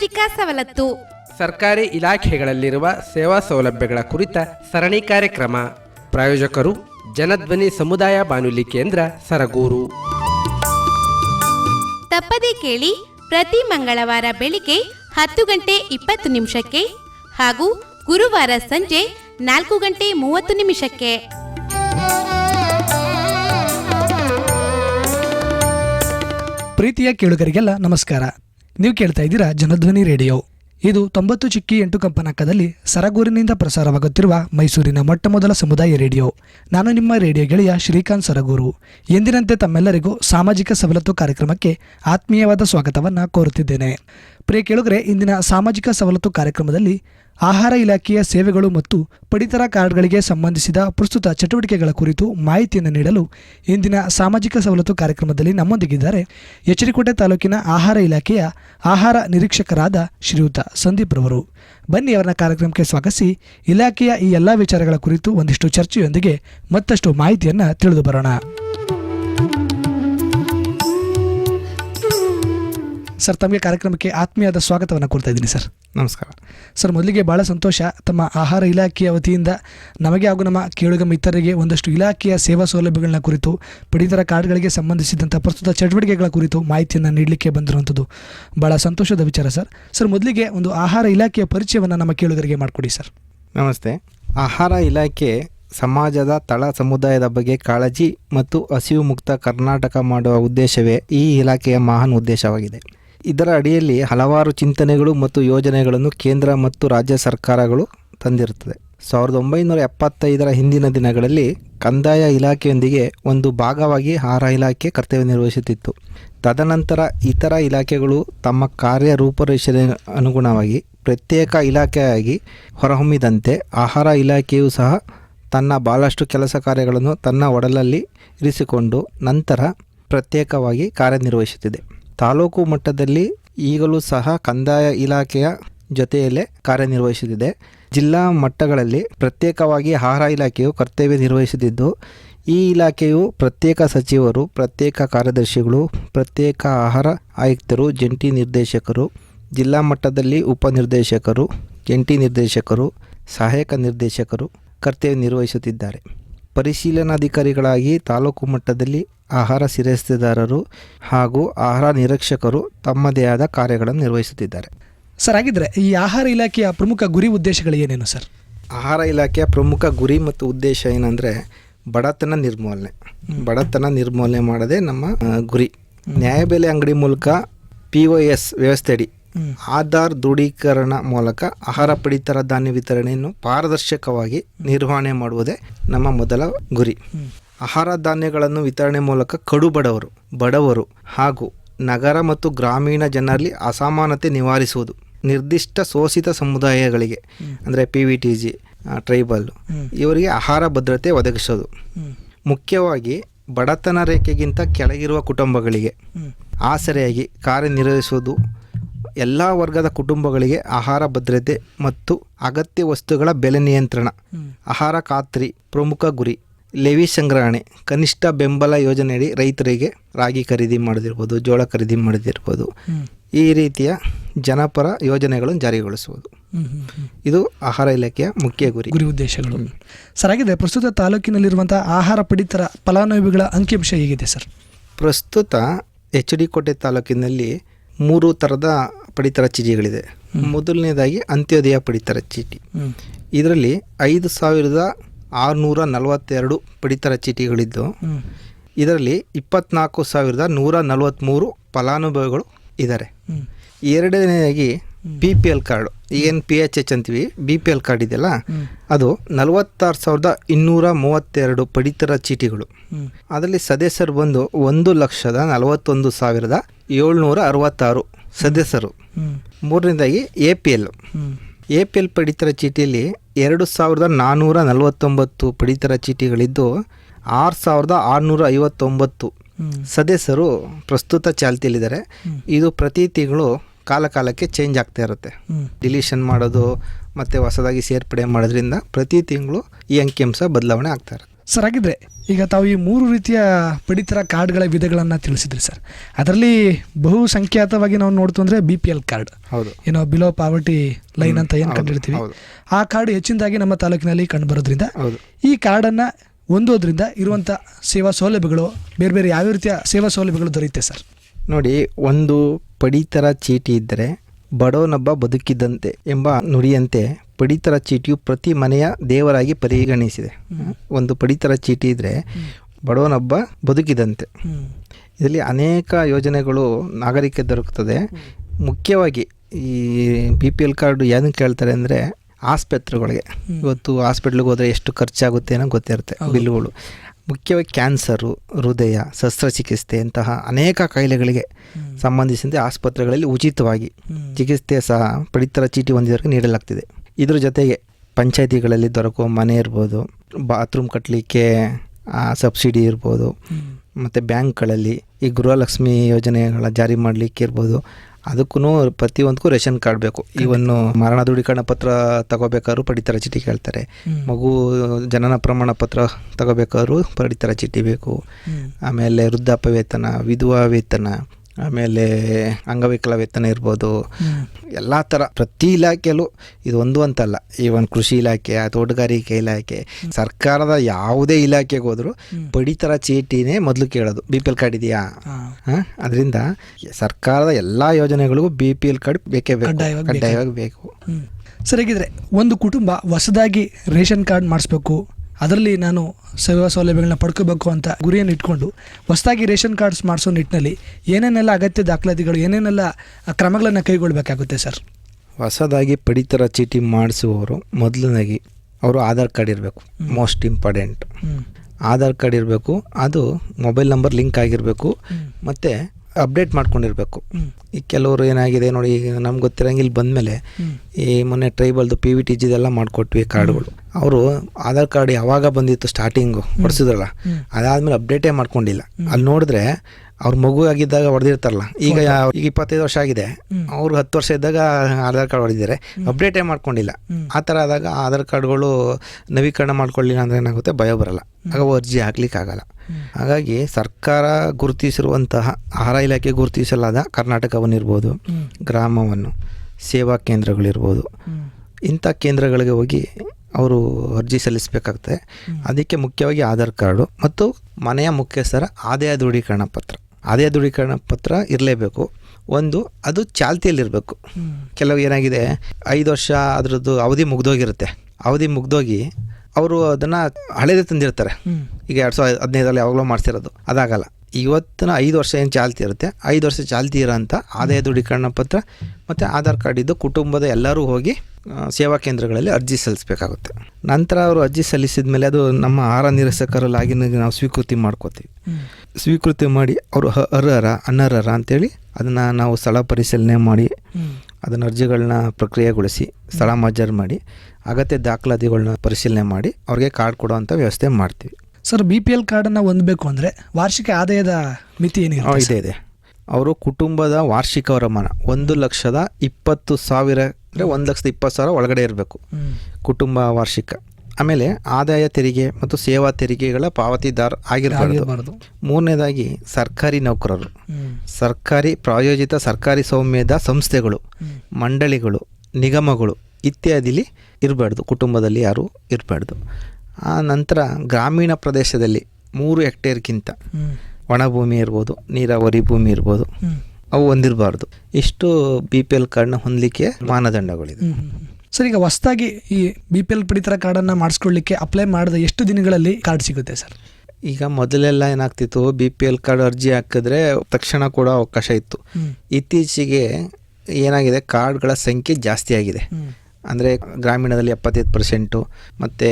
ಸಾಮಾಜಿಕ ಸವಲತ್ತು ಸರ್ಕಾರಿ ಇಲಾಖೆಗಳಲ್ಲಿರುವ ಸೇವಾ ಸೌಲಭ್ಯಗಳ ಕುರಿತ ಸರಣಿ ಕಾರ್ಯಕ್ರಮ. ಪ್ರಾಯೋಜಕರು ಜನಧ್ವನಿ ಸಮುದಾಯ ಬಾನುಲಿ ಕೇಂದ್ರ ಸರಗೂರು. ತಪ್ಪದೇ ಕೇಳಿ ಪ್ರತಿ ಮಂಗಳವಾರ ಬೆಳಿಗ್ಗೆ ಹತ್ತು ಗಂಟೆ ಇಪ್ಪತ್ತು ನಿಮಿಷಕ್ಕೆ ಹಾಗೂ ಗುರುವಾರ ಸಂಜೆ ನಾಲ್ಕು ಗಂಟೆ ಮೂವತ್ತು ನಿಮಿಷಕ್ಕೆ. ಪ್ರೀತಿಯ ಕೇಳುಗರಿಗೆಲ್ಲ ನಮಸ್ಕಾರ. ನೀವು ಕೇಳ್ತಾ ಇದ್ದೀರಾ ಜನಧ್ವನಿ ರೇಡಿಯೋ. ಇದು ತೊಂಬತ್ತು ಚಿಕ್ಕಿ ಎಂಟು ಕಂಪನಾಂಕದಲ್ಲಿ ಸರಗೂರಿನಿಂದ ಪ್ರಸಾರವಾಗುತ್ತಿರುವ ಮೈಸೂರಿನ ಮೊಟ್ಟಮೊದಲ ಸಮುದಾಯ ರೇಡಿಯೋ. ನಾನು ನಿಮ್ಮ ರೇಡಿಯೋ ಗೆಳೆಯ ಶ್ರೀಕಾಂತ್ ಸರಗೂರು. ಎಂದಿನಂತೆ ತಮ್ಮೆಲ್ಲರಿಗೂ ಸಾಮಾಜಿಕ ಸವಲತ್ತು ಕಾರ್ಯಕ್ರಮಕ್ಕೆ ಆತ್ಮೀಯವಾದ ಸ್ವಾಗತವನ್ನು ಕೋರುತ್ತಿದ್ದೇನೆ. ಪ್ರಿಯ ಕೇಳುಗರೆ, ಇಂದಿನ ಸಾಮಾಜಿಕ ಸವಲತ್ತು ಕಾರ್ಯಕ್ರಮದಲ್ಲಿ ಆಹಾರ ಇಲಾಖೆಯ ಸೇವೆಗಳು ಮತ್ತು ಪಡಿತರ ಕಾರ್ಡ್ಗಳಿಗೆ ಸಂಬಂಧಿಸಿದ ಪ್ರಸ್ತುತ ಚಟುವಟಿಕೆಗಳ ಕುರಿತು ಮಾಹಿತಿಯನ್ನು ನೀಡಲು ಇಂದಿನ ಸಾಮಾಜಿಕ ಸವಲತ್ತು ಕಾರ್ಯಕ್ರಮದಲ್ಲಿ ನಮ್ಮೊಂದಿಗಿದ್ದಾರೆ ಎಚರಿಕೋಟೆ ತಾಲೂಕಿನ ಆಹಾರ ಇಲಾಖೆಯ ಆಹಾರ ನಿರೀಕ್ಷಕರಾದ ಶ್ರೀಯುತ ಸಂದೀಪ್ ರವರು. ಬನ್ನಿ ಅವರ ಕಾರ್ಯಕ್ರಮಕ್ಕೆ ಸ್ವಾಗತಿಸಿ. ಇಲಾಖೆಯ ಈ ಎಲ್ಲ ವಿಚಾರಗಳ ಕುರಿತು ಒಂದಿಷ್ಟು ಚರ್ಚೆಯೊಂದಿಗೆ ಮತ್ತಷ್ಟು ಮಾಹಿತಿಯನ್ನು ತಿಳಿದು ಬರೋಣ. ಸರ್ ತಮಗೆ ಕಾರ್ಯಕ್ರಮಕ್ಕೆ ಆತ್ಮೀಯದ ಸ್ವಾಗತವನ್ನು ಕೊಡ್ತಾ ಇದ್ದೀನಿ ಸರ್. ನಮಸ್ಕಾರ. ಸರ್ ಮೊದಲಿಗೆ ಭಾಳ ಸಂತೋಷ. ತಮ್ಮ ಆಹಾರ ಇಲಾಖೆಯ ವತಿಯಿಂದ ನಮಗೆ ಹಾಗೂ ನಮ್ಮ ಕೇಳುಗ ಮಿತ್ರರಿಗೆ ಒಂದಷ್ಟು ಇಲಾಖೆಯ ಸೇವಾ ಸೌಲಭ್ಯಗಳನ್ನ ಕುರಿತು ಪಡಿತರ ಕಾರ್ಡ್ಗಳಿಗೆ ಸಂಬಂಧಿಸಿದಂಥ ಪ್ರಸ್ತುತ ಚಟುವಟಿಕೆಗಳ ಕುರಿತು ಮಾಹಿತಿಯನ್ನು ನೀಡಲಿಕ್ಕೆ ಬಂದಿರುವಂಥದ್ದು ಭಾಳ ಸಂತೋಷದ ವಿಚಾರ ಸರ್. ಸರ್ ಮೊದಲಿಗೆ ಒಂದು ಆಹಾರ ಇಲಾಖೆಯ ಪರಿಚಯವನ್ನು ನಮ್ಮ ಕೇಳುಗರಿಗೆ ಮಾಡಿಕೊಡಿ ಸರ್. ನಮಸ್ತೆ. ಆಹಾರ ಇಲಾಖೆ ಸಮಾಜದ ತಳ ಸಮುದಾಯದ ಬಗ್ಗೆ ಕಾಳಜಿ ಮತ್ತು ಹಸಿವು ಮುಕ್ತ ಕರ್ನಾಟಕ ಮಾಡುವ ಉದ್ದೇಶವೇ ಈ ಇಲಾಖೆಯ ಮಹಾನ್ ಉದ್ದೇಶವಾಗಿದೆ. ಇದರ ಅಡಿಯಲ್ಲಿ ಹಲವಾರು ಚಿಂತನೆಗಳು ಮತ್ತು ಯೋಜನೆಗಳನ್ನು ಕೇಂದ್ರ ಮತ್ತು ರಾಜ್ಯ ಸರ್ಕಾರಗಳು ತಂದಿರುತ್ತದೆ. ಸಾವಿರದ ಒಂಬೈನೂರ ಎಪ್ಪತ್ತೈದರ ಹಿಂದಿನ ದಿನಗಳಲ್ಲಿ ಕಂದಾಯ ಇಲಾಖೆಯೊಂದಿಗೆ ಒಂದು ಭಾಗವಾಗಿ ಆಹಾರ ಇಲಾಖೆ ಕರ್ತವ್ಯ ನಿರ್ವಹಿಸುತ್ತಿತ್ತು. ತದನಂತರ ಇತರ ಇಲಾಖೆಗಳು ತಮ್ಮ ಕಾರ್ಯ ರೂಪರೇಷೆ ಅನುಗುಣವಾಗಿ ಪ್ರತ್ಯೇಕ ಇಲಾಖೆಯಾಗಿ ಹೊರಹೊಮ್ಮಿದಂತೆ ಆಹಾರ ಇಲಾಖೆಯು ಸಹ ತನ್ನ ಭಾಳಷ್ಟು ಕೆಲಸ ಕಾರ್ಯಗಳನ್ನು ತನ್ನ ಒಡಲಲ್ಲಿ ಇರಿಸಿಕೊಂಡು ನಂತರ ಪ್ರತ್ಯೇಕವಾಗಿ ಕಾರ್ಯನಿರ್ವಹಿಸುತ್ತಿದೆ. ತಾಲೂಕು ಮಟ್ಟದಲ್ಲಿ ಈಗಲೂ ಸಹ ಕಂದಾಯ ಇಲಾಖೆಯ ಜೊತೆಯಲ್ಲೇ ಕಾರ್ಯನಿರ್ವಹಿಸುತ್ತಿದೆ. ಜಿಲ್ಲಾ ಮಟ್ಟಗಳಲ್ಲಿ ಪ್ರತ್ಯೇಕವಾಗಿ ಆಹಾರ ಇಲಾಖೆಯು ಕರ್ತವ್ಯ ನಿರ್ವಹಿಸುತ್ತಿದ್ದು, ಈ ಇಲಾಖೆಯು ಪ್ರತ್ಯೇಕ ಸಚಿವರು, ಪ್ರತ್ಯೇಕ ಕಾರ್ಯದರ್ಶಿಗಳು, ಪ್ರತ್ಯೇಕ ಆಹಾರ ಆಯುಕ್ತರು, ಜಂಟಿ ನಿರ್ದೇಶಕರು, ಜಿಲ್ಲಾ ಮಟ್ಟದಲ್ಲಿ ಉಪನಿರ್ದೇಶಕರು ಜಂಟಿ ನಿರ್ದೇಶಕರು, ಸಹಾಯಕ ನಿರ್ದೇಶಕರು ಕರ್ತವ್ಯ ನಿರ್ವಹಿಸುತ್ತಿದ್ದಾರೆ. ಪರಿಶೀಲನಾಧಿಕಾರಿಗಳಾಗಿ ತಾಲೂಕು ಮಟ್ಟದಲ್ಲಿ ಆಹಾರ ಸಿರಸ್ತೆದಾರರು ಹಾಗೂ ಆಹಾರ ನಿರೀಕ್ಷಕರು ತಮ್ಮದೇ ಆದ ಕಾರ್ಯಗಳನ್ನು ನಿರ್ವಹಿಸುತ್ತಿದ್ದಾರೆ. ಸರ್ ಹಾಗಿದ್ರೆ ಈ ಆಹಾರ ಇಲಾಖೆಯ ಪ್ರಮುಖ ಗುರಿ ಉದ್ದೇಶಗಳು ಏನೇನು ಸರ್? ಆಹಾರ ಇಲಾಖೆಯ ಪ್ರಮುಖ ಗುರಿ ಮತ್ತು ಉದ್ದೇಶ ಏನಂದರೆ ಬಡತನ ನಿರ್ಮೂಲನೆ. ಬಡತನ ನಿರ್ಮೂಲನೆ ಮಾಡೋದೇ ನಮ್ಮ ಗುರಿ. ನ್ಯಾಯಬೆಲೆ ಅಂಗಡಿ ಮೂಲಕ ಪಿ ಒ ಎಸ್ ವ್ಯವಸ್ಥೆಯಡಿ ಆಧಾರ್ ದೃಢೀಕರಣ ಮೂಲಕ ಆಹಾರ ಪಡಿತರ ಧಾನ್ಯ ವಿತರಣೆಯನ್ನು ಪಾರದರ್ಶಕವಾಗಿ ನಿರ್ವಹಣೆ ಮಾಡುವುದೇ ನಮ್ಮ ಮೊದಲ ಗುರಿ. ಆಹಾರ ಧಾನ್ಯಗಳನ್ನು ವಿತರಣೆ ಮೂಲಕ ಕಡು ಬಡವರು ಬಡವರು ಹಾಗೂ ನಗರ ಮತ್ತು ಗ್ರಾಮೀಣ ಜನರಲ್ಲಿ ಅಸಮಾನತೆ ನಿವಾರಿಸುವುದು. ನಿರ್ದಿಷ್ಟ ಶೋಷಿತ ಸಮುದಾಯಗಳಿಗೆ ಅಂದರೆ P V T G tribal ಇವರಿಗೆ ಆಹಾರ ಭದ್ರತೆ ಒದಗಿಸೋದು. ಮುಖ್ಯವಾಗಿ ಬಡತನ ರೇಖೆಗಿಂತ ಕೆಳಗಿರುವ ಕುಟುಂಬಗಳಿಗೆ ಆಸರೆಯಾಗಿ ಕಾರ್ಯನಿರ್ವಹಿಸುವುದು. ಎಲ್ಲ ವರ್ಗದ ಕುಟುಂಬಗಳಿಗೆ ಆಹಾರ ಭದ್ರತೆ ಮತ್ತು ಅಗತ್ಯ ವಸ್ತುಗಳ ಬೆಲೆ ನಿಯಂತ್ರಣ. ಆಹಾರ ಖಾತ್ರಿ ಪ್ರಮುಖ ಗುರಿ. ಲೆವಿ ಸಂಗ್ರಹಣೆ ಕನಿಷ್ಠ ಬೆಂಬಲ ಯೋಜನೆಯಡಿ ರೈತರಿಗೆ ರಾಗಿ ಖರೀದಿ ಮಾಡದಿರ್ಬೋದು ಜೋಳ ಖರೀದಿ ಮಾಡೋದಿರ್ಬೋದು. ಈ ರೀತಿಯ ಜನಪರ ಯೋಜನೆಗಳನ್ನು ಜಾರಿಗೊಳಿಸುವುದು. ಇದು ಆಹಾರ ಇಲಾಖೆಯ ಮುಖ್ಯ ಗುರಿ. ಗುರಿ ಉದ್ದೇಶಗಳು. ಸರ್ ಆಗಿದೆ ಪ್ರಸ್ತುತ ತಾಲೂಕಿನಲ್ಲಿರುವಂಥ ಆಹಾರ ಪಡಿತರ ಫಲಾನುಭವಿಗಳ ಅಂಕಿಅಂಶ ಹೇಗಿದೆ ಸರ್? ಪ್ರಸ್ತುತ ಎಚ್ ಡಿ ಕೋಟೆ ತಾಲೂಕಿನಲ್ಲಿ ಮೂರು ಥರದ ಪಡಿತರ ಚೀಟಿಗಳಿದೆ. ಮೊದಲನೇದಾಗಿ ಅಂತ್ಯೋದಯ ಪಡಿತರ ಚೀಟಿ. ಇದರಲ್ಲಿ ಐದು ಸಾವಿರದ ಆರುನೂರ ನಲವತ್ತೆರಡು ಪಡಿತರ ಚೀಟಿಗಳಿದ್ದು, ಇದರಲ್ಲಿ ಇಪ್ಪತ್ನಾಲ್ಕು ಸಾವಿರದ ನೂರ ನಲವತ್ತ್ಮೂರು ಫಲಾನುಭವಿಗಳು ಇದ್ದಾರೆ ಎರಡನೇದಾಗಿ ಬಿ ಪಿ ಎಲ್ ಕಾರ್ಡು ಏನು ಪಿ ಎಚ್ ಎಚ್ ಅಂತೀವಿ, ಬಿ ಪಿ ಎಲ್ ಕಾರ್ಡ್ ಇದೆಯಲ್ಲ, ಅದು ನಲವತ್ತಾರು ಸಾವಿರದ ಇನ್ನೂರ ಮೂವತ್ತೆರಡು ಪಡಿತರ ಚೀಟಿಗಳು. ಅದರಲ್ಲಿ ಸದಸ್ಯರು ಬಂದು ಒಂದು ಲಕ್ಷದ ನಲವತ್ತೊಂದು ಸಾವಿರದ ಏಳ್ನೂರ ಅರವತ್ತಾರು ಸದಸ್ಯರು. ಮೂರನೇದಾಗಿ A P L. A P L ಪಡಿತರ ಚೀಟಿಯಲ್ಲಿ ಎರಡು ಸಾವಿರದ ನಾನ್ನೂರ ನಲವತ್ತೊಂಬತ್ತು ಪಡಿತರ ಚೀಟಿಗಳಿದ್ದು ಆರು ಸಾವಿರದ ಆರುನೂರ ಐವತ್ತೊಂಬತ್ತು ಸದಸ್ಯರು ಪ್ರಸ್ತುತ ಚಾಲ್ತಿಯಲ್ಲಿದ್ದಾರೆ. ಇದು ಪ್ರತಿ ತಿಂಗಳು ಕಾಲ ಕಾಲಕ್ಕೆ ಚೇಂಜ್ ಆಗ್ತಾ ಇರುತ್ತೆ. ಡಿಲೀಷನ್ ಮಾಡೋದು ಮತ್ತು ಹೊಸದಾಗಿ ಸೇರ್ಪಡೆ ಮಾಡೋದ್ರಿಂದ ಪ್ರತಿ ತಿಂಗಳು ಈ ಅಂಕಿಅಂಶ ಬದಲಾವಣೆ ಆಗ್ತಾ ಇರುತ್ತೆ. ಸರ್ ಹಾಗಿದ್ರೆ ಈಗ ತಾವು ಈ ಮೂರು ರೀತಿಯ ಪಡಿತರ ಕಾರ್ಡ್ಗಳ ವಿಧಗಳನ್ನು ತಿಳಿಸಿದ್ರಿ ಸರ್. ಅದರಲ್ಲಿ ಬಹು ಸಂಖ್ಯಾತವಾಗಿ ನಾವು ನೋಡ್ತು ಅಂದರೆ ಬಿ ಪಿ ಎಲ್ ಕಾರ್ಡ್ ಹೌದು. ಏನೋ ಬಿಲೋ ಪಾವರ್ಟಿ ಲೈನ್ ಅಂತ ಏನು ಕಂಡಿರ್ತೀವಿ ಆ ಕಾರ್ಡ್ ಹೆಚ್ಚಿನದಾಗಿ ನಮ್ಮ ತಾಲೂಕಿನಲ್ಲಿ ಕಂಡುಬರೋದ್ರಿಂದ ಈ ಕಾರ್ಡನ್ನು ಹೊಂದೋದ್ರಿಂದ ಇರುವಂಥ ಸೇವಾ ಸೌಲಭ್ಯಗಳು ಬೇರೆ ಬೇರೆ ಯಾವ ರೀತಿಯ ಸೇವಾ ಸೌಲಭ್ಯಗಳು ದೊರೆಯುತ್ತೆ ಸರ್? ನೋಡಿ ಒಂದು ಪಡಿತರ ಚೀಟಿ ಇದ್ದರೆ ಬಡವನೊಬ್ಬ ಬದುಕಿದ್ದಂತೆ ಎಂಬ ನುಡಿಯಂತೆ ಪಡಿತರ ಚೀಟಿಯು ಪ್ರತಿ ಮನೆಯ ದೇವರಾಗಿ ಪರಿಗಣಿಸಿದೆ. ಒಂದು ಪಡಿತರ ಚೀಟಿ ಇದ್ದರೆ ಬಡವನೊಬ್ಬ ಬದುಕಿದಂತೆ. ಇದರಲ್ಲಿ ಅನೇಕ ಯೋಜನೆಗಳು ನಾಗರಿಕ ದೊರಕುತ್ತದೆ ಮುಖ್ಯವಾಗಿ ಈ ಬಿ ಪಿ ಎಲ್ ಕಾರ್ಡು ಏನಕ್ಕೆ ಕೇಳ್ತಾರೆ ಅಂದರೆ ಆಸ್ಪತ್ರೆಗಳಿಗೆ. ಇವತ್ತು ಹಾಸ್ಪಿಟ್ಲಿಗೆ ಹೋದರೆ ಎಷ್ಟು ಖರ್ಚಾಗುತ್ತೆ ಅನ್ನೋ ಗೊತ್ತಿರುತ್ತೆ ಬಿಲ್ಗಳು ಮುಖ್ಯವಾಗಿ ಕ್ಯಾನ್ಸರು ಹೃದಯ ಶಸ್ತ್ರಚಿಕಿತ್ಸೆ ಇಂತಹ ಅನೇಕ ಕಾಯಿಲೆಗಳಿಗೆ ಸಂಬಂಧಿಸಿದಂತೆ ಆಸ್ಪತ್ರೆಗಳಲ್ಲಿ ಉಚಿತವಾಗಿ ಚಿಕಿತ್ಸೆ ಸಹ ಪಡಿತರ ಚೀಟಿ ಹೊಂದಿದವರಿಗೆ ನೀಡಲಾಗ್ತಿದೆ. ಇದ್ರ ಜೊತೆಗೆ ಪಂಚಾಯತಿಗಳಲ್ಲಿ ದೊರಕುವ ಮನೆ ಇರ್ಬೋದು ಬಾತ್ರೂಮ್ ಕಟ್ಟಲಿಕ್ಕೆ ಸಬ್ಸಿಡಿ ಇರ್ಬೋದು ಮತ್ತು ಬ್ಯಾಂಕ್ಗಳಲ್ಲಿ ಈ ಗೃಹಲಕ್ಷ್ಮಿ ಯೋಜನೆಗಳ ಜಾರಿ ಮಾಡಲಿಕ್ಕೆ ಇರ್ಬೋದು ಅದಕ್ಕೂ ಪ್ರತಿಯೊಂದಕ್ಕೂ ರೇಷನ್ ಕಾರ್ಡ್ ಬೇಕು. ಇವನ್ನು ಮರಣ ದೃಢೀಕರಣ ಪತ್ರ ತಗೋಬೇಕಾದ್ರು ಪಡಿತರ ಚೀಟಿ ಕೇಳ್ತಾರೆ. ಮಗು ಜನನ ಪ್ರಮಾಣ ಪತ್ರ ತಗೋಬೇಕಾದ್ರೂ ಪಡಿತರ ಚೀಟಿ ಬೇಕು. ಆಮೇಲೆ ವೃದ್ಧಾಪ್ಯ ವೇತನ ವಿಧವಾ ವೇತನ ಆಮೇಲೆ ಅಂಗವಿಕಲ ವೇತನ ಇರ್ಬೋದು ಎಲ್ಲ ಥರ ಪ್ರತಿ ಇಲಾಖೆಯಲ್ಲೂ ಇದು ಒಂದು ಅಂತಲ್ಲ. ಒಂದು ಕೃಷಿ ಇಲಾಖೆ ತೋಟಗಾರಿಕೆ ಇಲಾಖೆ ಸರ್ಕಾರದ ಯಾವುದೇ ಇಲಾಖೆಗೆ ಹೋದರೂ ಪಡಿತರ ಚೀಟಿನೇ ಮೊದಲು ಕೇಳೋದು. ಬಿ ಪಿ ಎಲ್ ಕಾರ್ಡ್ ಇದೆಯಾ? ಹಾಂ. ಅದರಿಂದ ಸರ್ಕಾರದ ಎಲ್ಲ ಯೋಜನೆಗಳಿಗೂ ಬಿ ಪಿ ಎಲ್ ಕಾರ್ಡ್ ಬೇಕೇ ಬೇಕು. ಕಡ್ಡಾಯವಾಗಿ ಬೇಕು. ಸರಿಯಾಗಿದ್ರೆ ಒಂದು ಕುಟುಂಬ ಹೊಸದಾಗಿ ರೇಷನ್ ಕಾರ್ಡ್ ಮಾಡಿಸ್ಬೇಕು. ಅದರಲ್ಲಿ ನಾನು ಸೇವಾ ಸೌಲಭ್ಯಗಳನ್ನ ಪಡ್ಕೋಬೇಕು ಅಂತ ಗುರಿಯನ್ನು ಇಟ್ಕೊಂಡು ಹೊಸದಾಗಿ ರೇಷನ್ ಕಾರ್ಡ್ಸ್ ಮಾಡಿಸೋ ನಿಟ್ಟಿನಲ್ಲಿ ಏನೇನೆಲ್ಲ ಅಗತ್ಯ ದಾಖಲಾತಿಗಳು ಏನೇನೆಲ್ಲ ಕ್ರಮಗಳನ್ನು ಕೈಗೊಳ್ಳಬೇಕಾಗುತ್ತೆ ಸರ್? ಹೊಸದಾಗಿ ಪಡಿತರ ಚೀಟಿ ಮಾಡಿಸುವವರು ಮೊದಲನಾಗಿ ಅವರು ಆಧಾರ್ ಕಾರ್ಡ್ ಇರಬೇಕು ಮೋಸ್ಟ್ ಇಂಪಾರ್ಟೆಂಟ್. ಆಧಾರ್ ಕಾರ್ಡ್ ಇರಬೇಕು ಅದು ಮೊಬೈಲ್ ನಂಬರ್ ಲಿಂಕ್ ಆಗಿರಬೇಕು ಮತ್ತು ಅಪ್ಡೇಟ್ ಮಾಡ್ಕೊಂಡಿರಬೇಕು. ಈ ಕೆಲವರು ಏನಾಗಿದೆ ನೋಡಿ ಈಗ ನಮ್ಗೆ ಗೊತ್ತಿರಂಗಿಲ್ ಇಲ್ಲಿ ಬಂದಮೇಲೆ ಈ ಮೊನ್ನೆ ಟ್ರೈಬಲ್ದು ಪಿ ವಿ ಟಿ ಜಿದೆಲ್ಲ ಮಾಡಿಕೊಟ್ವಿ ಕಾರ್ಡ್ಗಳು ಅವರು ಆಧಾರ್ ಕಾರ್ಡ್ ಯಾವಾಗ ಬಂದಿತ್ತು ಸ್ಟಾರ್ಟಿಂಗು ಹೊಡ್ಸಿದ್ರಲ್ಲ ಅದಾದ್ಮೇಲೆ ಅಪ್ಡೇಟೇ ಮಾಡ್ಕೊಂಡಿಲ್ಲ. ಅಲ್ಲಿ ನೋಡಿದ್ರೆ ಅವ್ರ ಮಗು ಆಗಿದ್ದಾಗ ಹೊಡೆದಿರ್ತಾರಲ್ಲ. ಈಗ ಈಗ ಇಪ್ಪತ್ತೈದು ವರ್ಷ ಆಗಿದೆ. ಅವ್ರು ಹತ್ತು ವರ್ಷ ಇದ್ದಾಗ ಆಧಾರ್ ಕಾರ್ಡ್ ಹೊಡೆದಿದ್ದಾರೆ. ಅಪ್ಡೇಟೇ ಮಾಡ್ಕೊಂಡಿಲ್ಲ. ಆ ಥರ ಆದಾಗ ಆಧಾರ್ ಕಾರ್ಡ್ಗಳು ನವೀಕರಣ ಮಾಡ್ಕೊಳ್ಳಿಲ್ಲ ಅಂದರೆ ಏನಾಗುತ್ತೆ? ಭಯ ಬರಲ್ಲ. ಆಗ ಅರ್ಜಿ ಹಾಕ್ಲಿಕ್ಕಾಗಲ್ಲ ಹಾಗಾಗಿ ಸರ್ಕಾರ ಗುರುತಿಸಿರುವಂತಹ ಆಹಾರ ಇಲಾಖೆ ಗುರುತಿಸಲಾದ ಕರ್ನಾಟಕವನ್ನಿರ್ಬೋದು ಗ್ರಾಮವನ್ನು ಸೇವಾ ಕೇಂದ್ರಗಳಿರ್ಬೋದು ಇಂಥ ಕೇಂದ್ರಗಳಿಗೆ ಹೋಗಿ ಅವರು ಅರ್ಜಿ ಸಲ್ಲಿಸಬೇಕಾಗ್ತದೆ. ಅದಕ್ಕೆ ಮುಖ್ಯವಾಗಿ ಆಧಾರ್ ಕಾರ್ಡು ಮತ್ತು ಮನೆಯ ಮುಖ್ಯಸ್ಥರ ಆದಾಯ ದೃಢೀಕರಣ ಪತ್ರ. ಆದಾಯ ದೃಢೀಕರಣ ಪತ್ರ ಇರಲೇಬೇಕು. ಒಂದು, ಅದು ಚಾಲ್ತಿಯಲ್ಲಿರಬೇಕು. ಕೆಲವು ಏನಾಗಿದೆ, ಐದು ವರ್ಷ ಅದರದ್ದು ಅವಧಿ ಮುಗ್ದೋಗಿರುತ್ತೆ. ಅವಧಿ ಮುಗ್ದೋಗಿ ಅವರು ಅದನ್ನು ಹಳೇದೇ ತಂದಿರ್ತಾರೆ. ಈಗ ಎರಡು ಸಾವಿರದ ಹದಿನೈದರಲ್ಲಿ ಯಾವಾಗಲೂ ಮಾಡಿಸಿರೋದು. ಅದಾಗಲ್ಲ. ಇವತ್ತಿನ ಐದು ವರ್ಷ ಏನು ಚಾಲ್ತಿ ಇರುತ್ತೆ? ಐದು ವರ್ಷ ಚಾಲ್ತಿ ಇರೋಂಥ ಆದಾಯ ದೃಢೀಕರಣ ಪತ್ರ ಮತ್ತು ಆಧಾರ್ ಕಾರ್ಡ್ ಇದ್ದು ಕುಟುಂಬದ ಎಲ್ಲರೂ ಹೋಗಿ ಸೇವಾ ಕೇಂದ್ರಗಳಲ್ಲಿ ಅರ್ಜಿ ಸಲ್ಲಿಸಬೇಕಾಗುತ್ತೆ. ನಂತರ ಅವರು ಅರ್ಜಿ ಸಲ್ಲಿಸಿದ ಮೇಲೆ ಅದು ನಮ್ಮ ಆಹಾರ ನಿರಸಕರಲ್ಲಾಗಿ ನಾವು ಸ್ವೀಕೃತಿ ಮಾಡ್ಕೋತೀವಿ. ಸ್ವೀಕೃತಿ ಮಾಡಿ ಅವರು ಹ ಅರ್ಹರ ಅನರ್ಹರ ಅಂತೇಳಿ ಅದನ್ನು ನಾವು ಸ್ಥಳ ಪರಿಶೀಲನೆ ಮಾಡಿ ಅದನ್ನು ಅರ್ಜಿಗಳನ್ನ ಪ್ರಕ್ರಿಯೆಗೊಳಿಸಿ ಸ್ಥಳ ಮಜ್ಜರ್ ಮಾಡಿ ಅಗತ್ಯ ದಾಖಲಾತಿಗಳನ್ನ ಪರಿಶೀಲನೆ ಮಾಡಿ ಅವ್ರಿಗೆ ಕಾರ್ಡ್ ಕೊಡುವಂಥ ವ್ಯವಸ್ಥೆ ಮಾಡ್ತೀವಿ. ಸರ್ ಬಿ ಪಿ ಎಲ್ ಕಾರ್ಡನ್ನು ಹೊಂದಬೇಕು ಅಂದರೆ ವಾರ್ಷಿಕ ಆದಾಯದ ಮಿತಿ ಏನು ಇದೆ ಇದೆ. ಅವರು ಕುಟುಂಬದ ವಾರ್ಷಿಕ ವರಮಾನ ಒಂದು ಲಕ್ಷದ ಇಪ್ಪತ್ತು ಸಾವಿರ ಅಂದರೆ ಒಂದು ಲಕ್ಷದ ಇಪ್ಪತ್ತು ಸಾವಿರ ಒಳಗಡೆ ಇರಬೇಕು. ಕುಟುಂಬ ವಾರ್ಷಿಕ. ಆಮೇಲೆ ಆದಾಯ ತೆರಿಗೆ ಮತ್ತು ಸೇವಾ ತೆರಿಗೆಗಳ ಪಾವತಿದಾರ ಆಗಿರಬಾರದು. ಮೂರನೇದಾಗಿ ಸರ್ಕಾರಿ ನೌಕರರು. ಸರ್ಕಾರಿ ಪ್ರಾಯೋಜಿತ ಸರ್ಕಾರಿ ಸೌಮ್ಯದ ಸಂಸ್ಥೆಗಳು ಮಂಡಳಿಗಳು ನಿಗಮಗಳು ಇತ್ಯಾದಿಲಿ ಇರಬಾರ್ದು. ಕುಟುಂಬದಲ್ಲಿ ಯಾರೂ ಇರಬಾರ್ದು. ಆ ನಂತರ ಗ್ರಾಮೀಣ ಪ್ರದೇಶದಲ್ಲಿ ಮೂರು ಹೆಕ್ಟೇರ್ಗಿಂತ. ಒಣಭೂಮಿ ಇರ್ಬೋದು ನೀರಾವರಿ ಭೂಮಿ ಇರ್ಬೋದು ಅವು ಹೊಂದಿರಬಾರ್ದು. ಇಷ್ಟು ಬಿ ಪಿ ಎಲ್ ಕಾರ್ಡ್ನ ಹೊಂದಲಿಕ್ಕೆ ಮಾನದಂಡಗಳಿದೆ. ಸರ್ ಈಗ ಹೊಸದಾಗಿ ಈ ಬಿ ಪಿ ಎಲ್ ಪಡಿತರ ಕಾರ್ಡನ್ನು ಮಾಡಿಸ್ಕೊಳ್ಳಿಕ್ಕೆ ಅಪ್ಲೈ ಮಾಡಿದ ಎಷ್ಟು ದಿನಗಳಲ್ಲಿ ಕಾರ್ಡ್ ಸಿಗುತ್ತೆ ಸರ್ ಈಗ ಮೊದಲೆಲ್ಲ ಏನಾಗ್ತಿತ್ತು ಬಿ ಪಿ ಎಲ್ ಕಾರ್ಡ್ ಅರ್ಜಿ ಹಾಕಿದ್ರೆ ತಕ್ಷಣ ಕೂಡ ಅವಕಾಶ ಇತ್ತು. ಇತ್ತೀಚೆಗೆ ಏನಾಗಿದೆ ಕಾರ್ಡ್ಗಳ ಸಂಖ್ಯೆ ಜಾಸ್ತಿ ಆಗಿದೆ. ಅಂದರೆ ಗ್ರಾಮೀಣದಲ್ಲಿ ಎಪ್ಪತ್ತೈದು ಪರ್ಸೆಂಟು ಮತ್ತು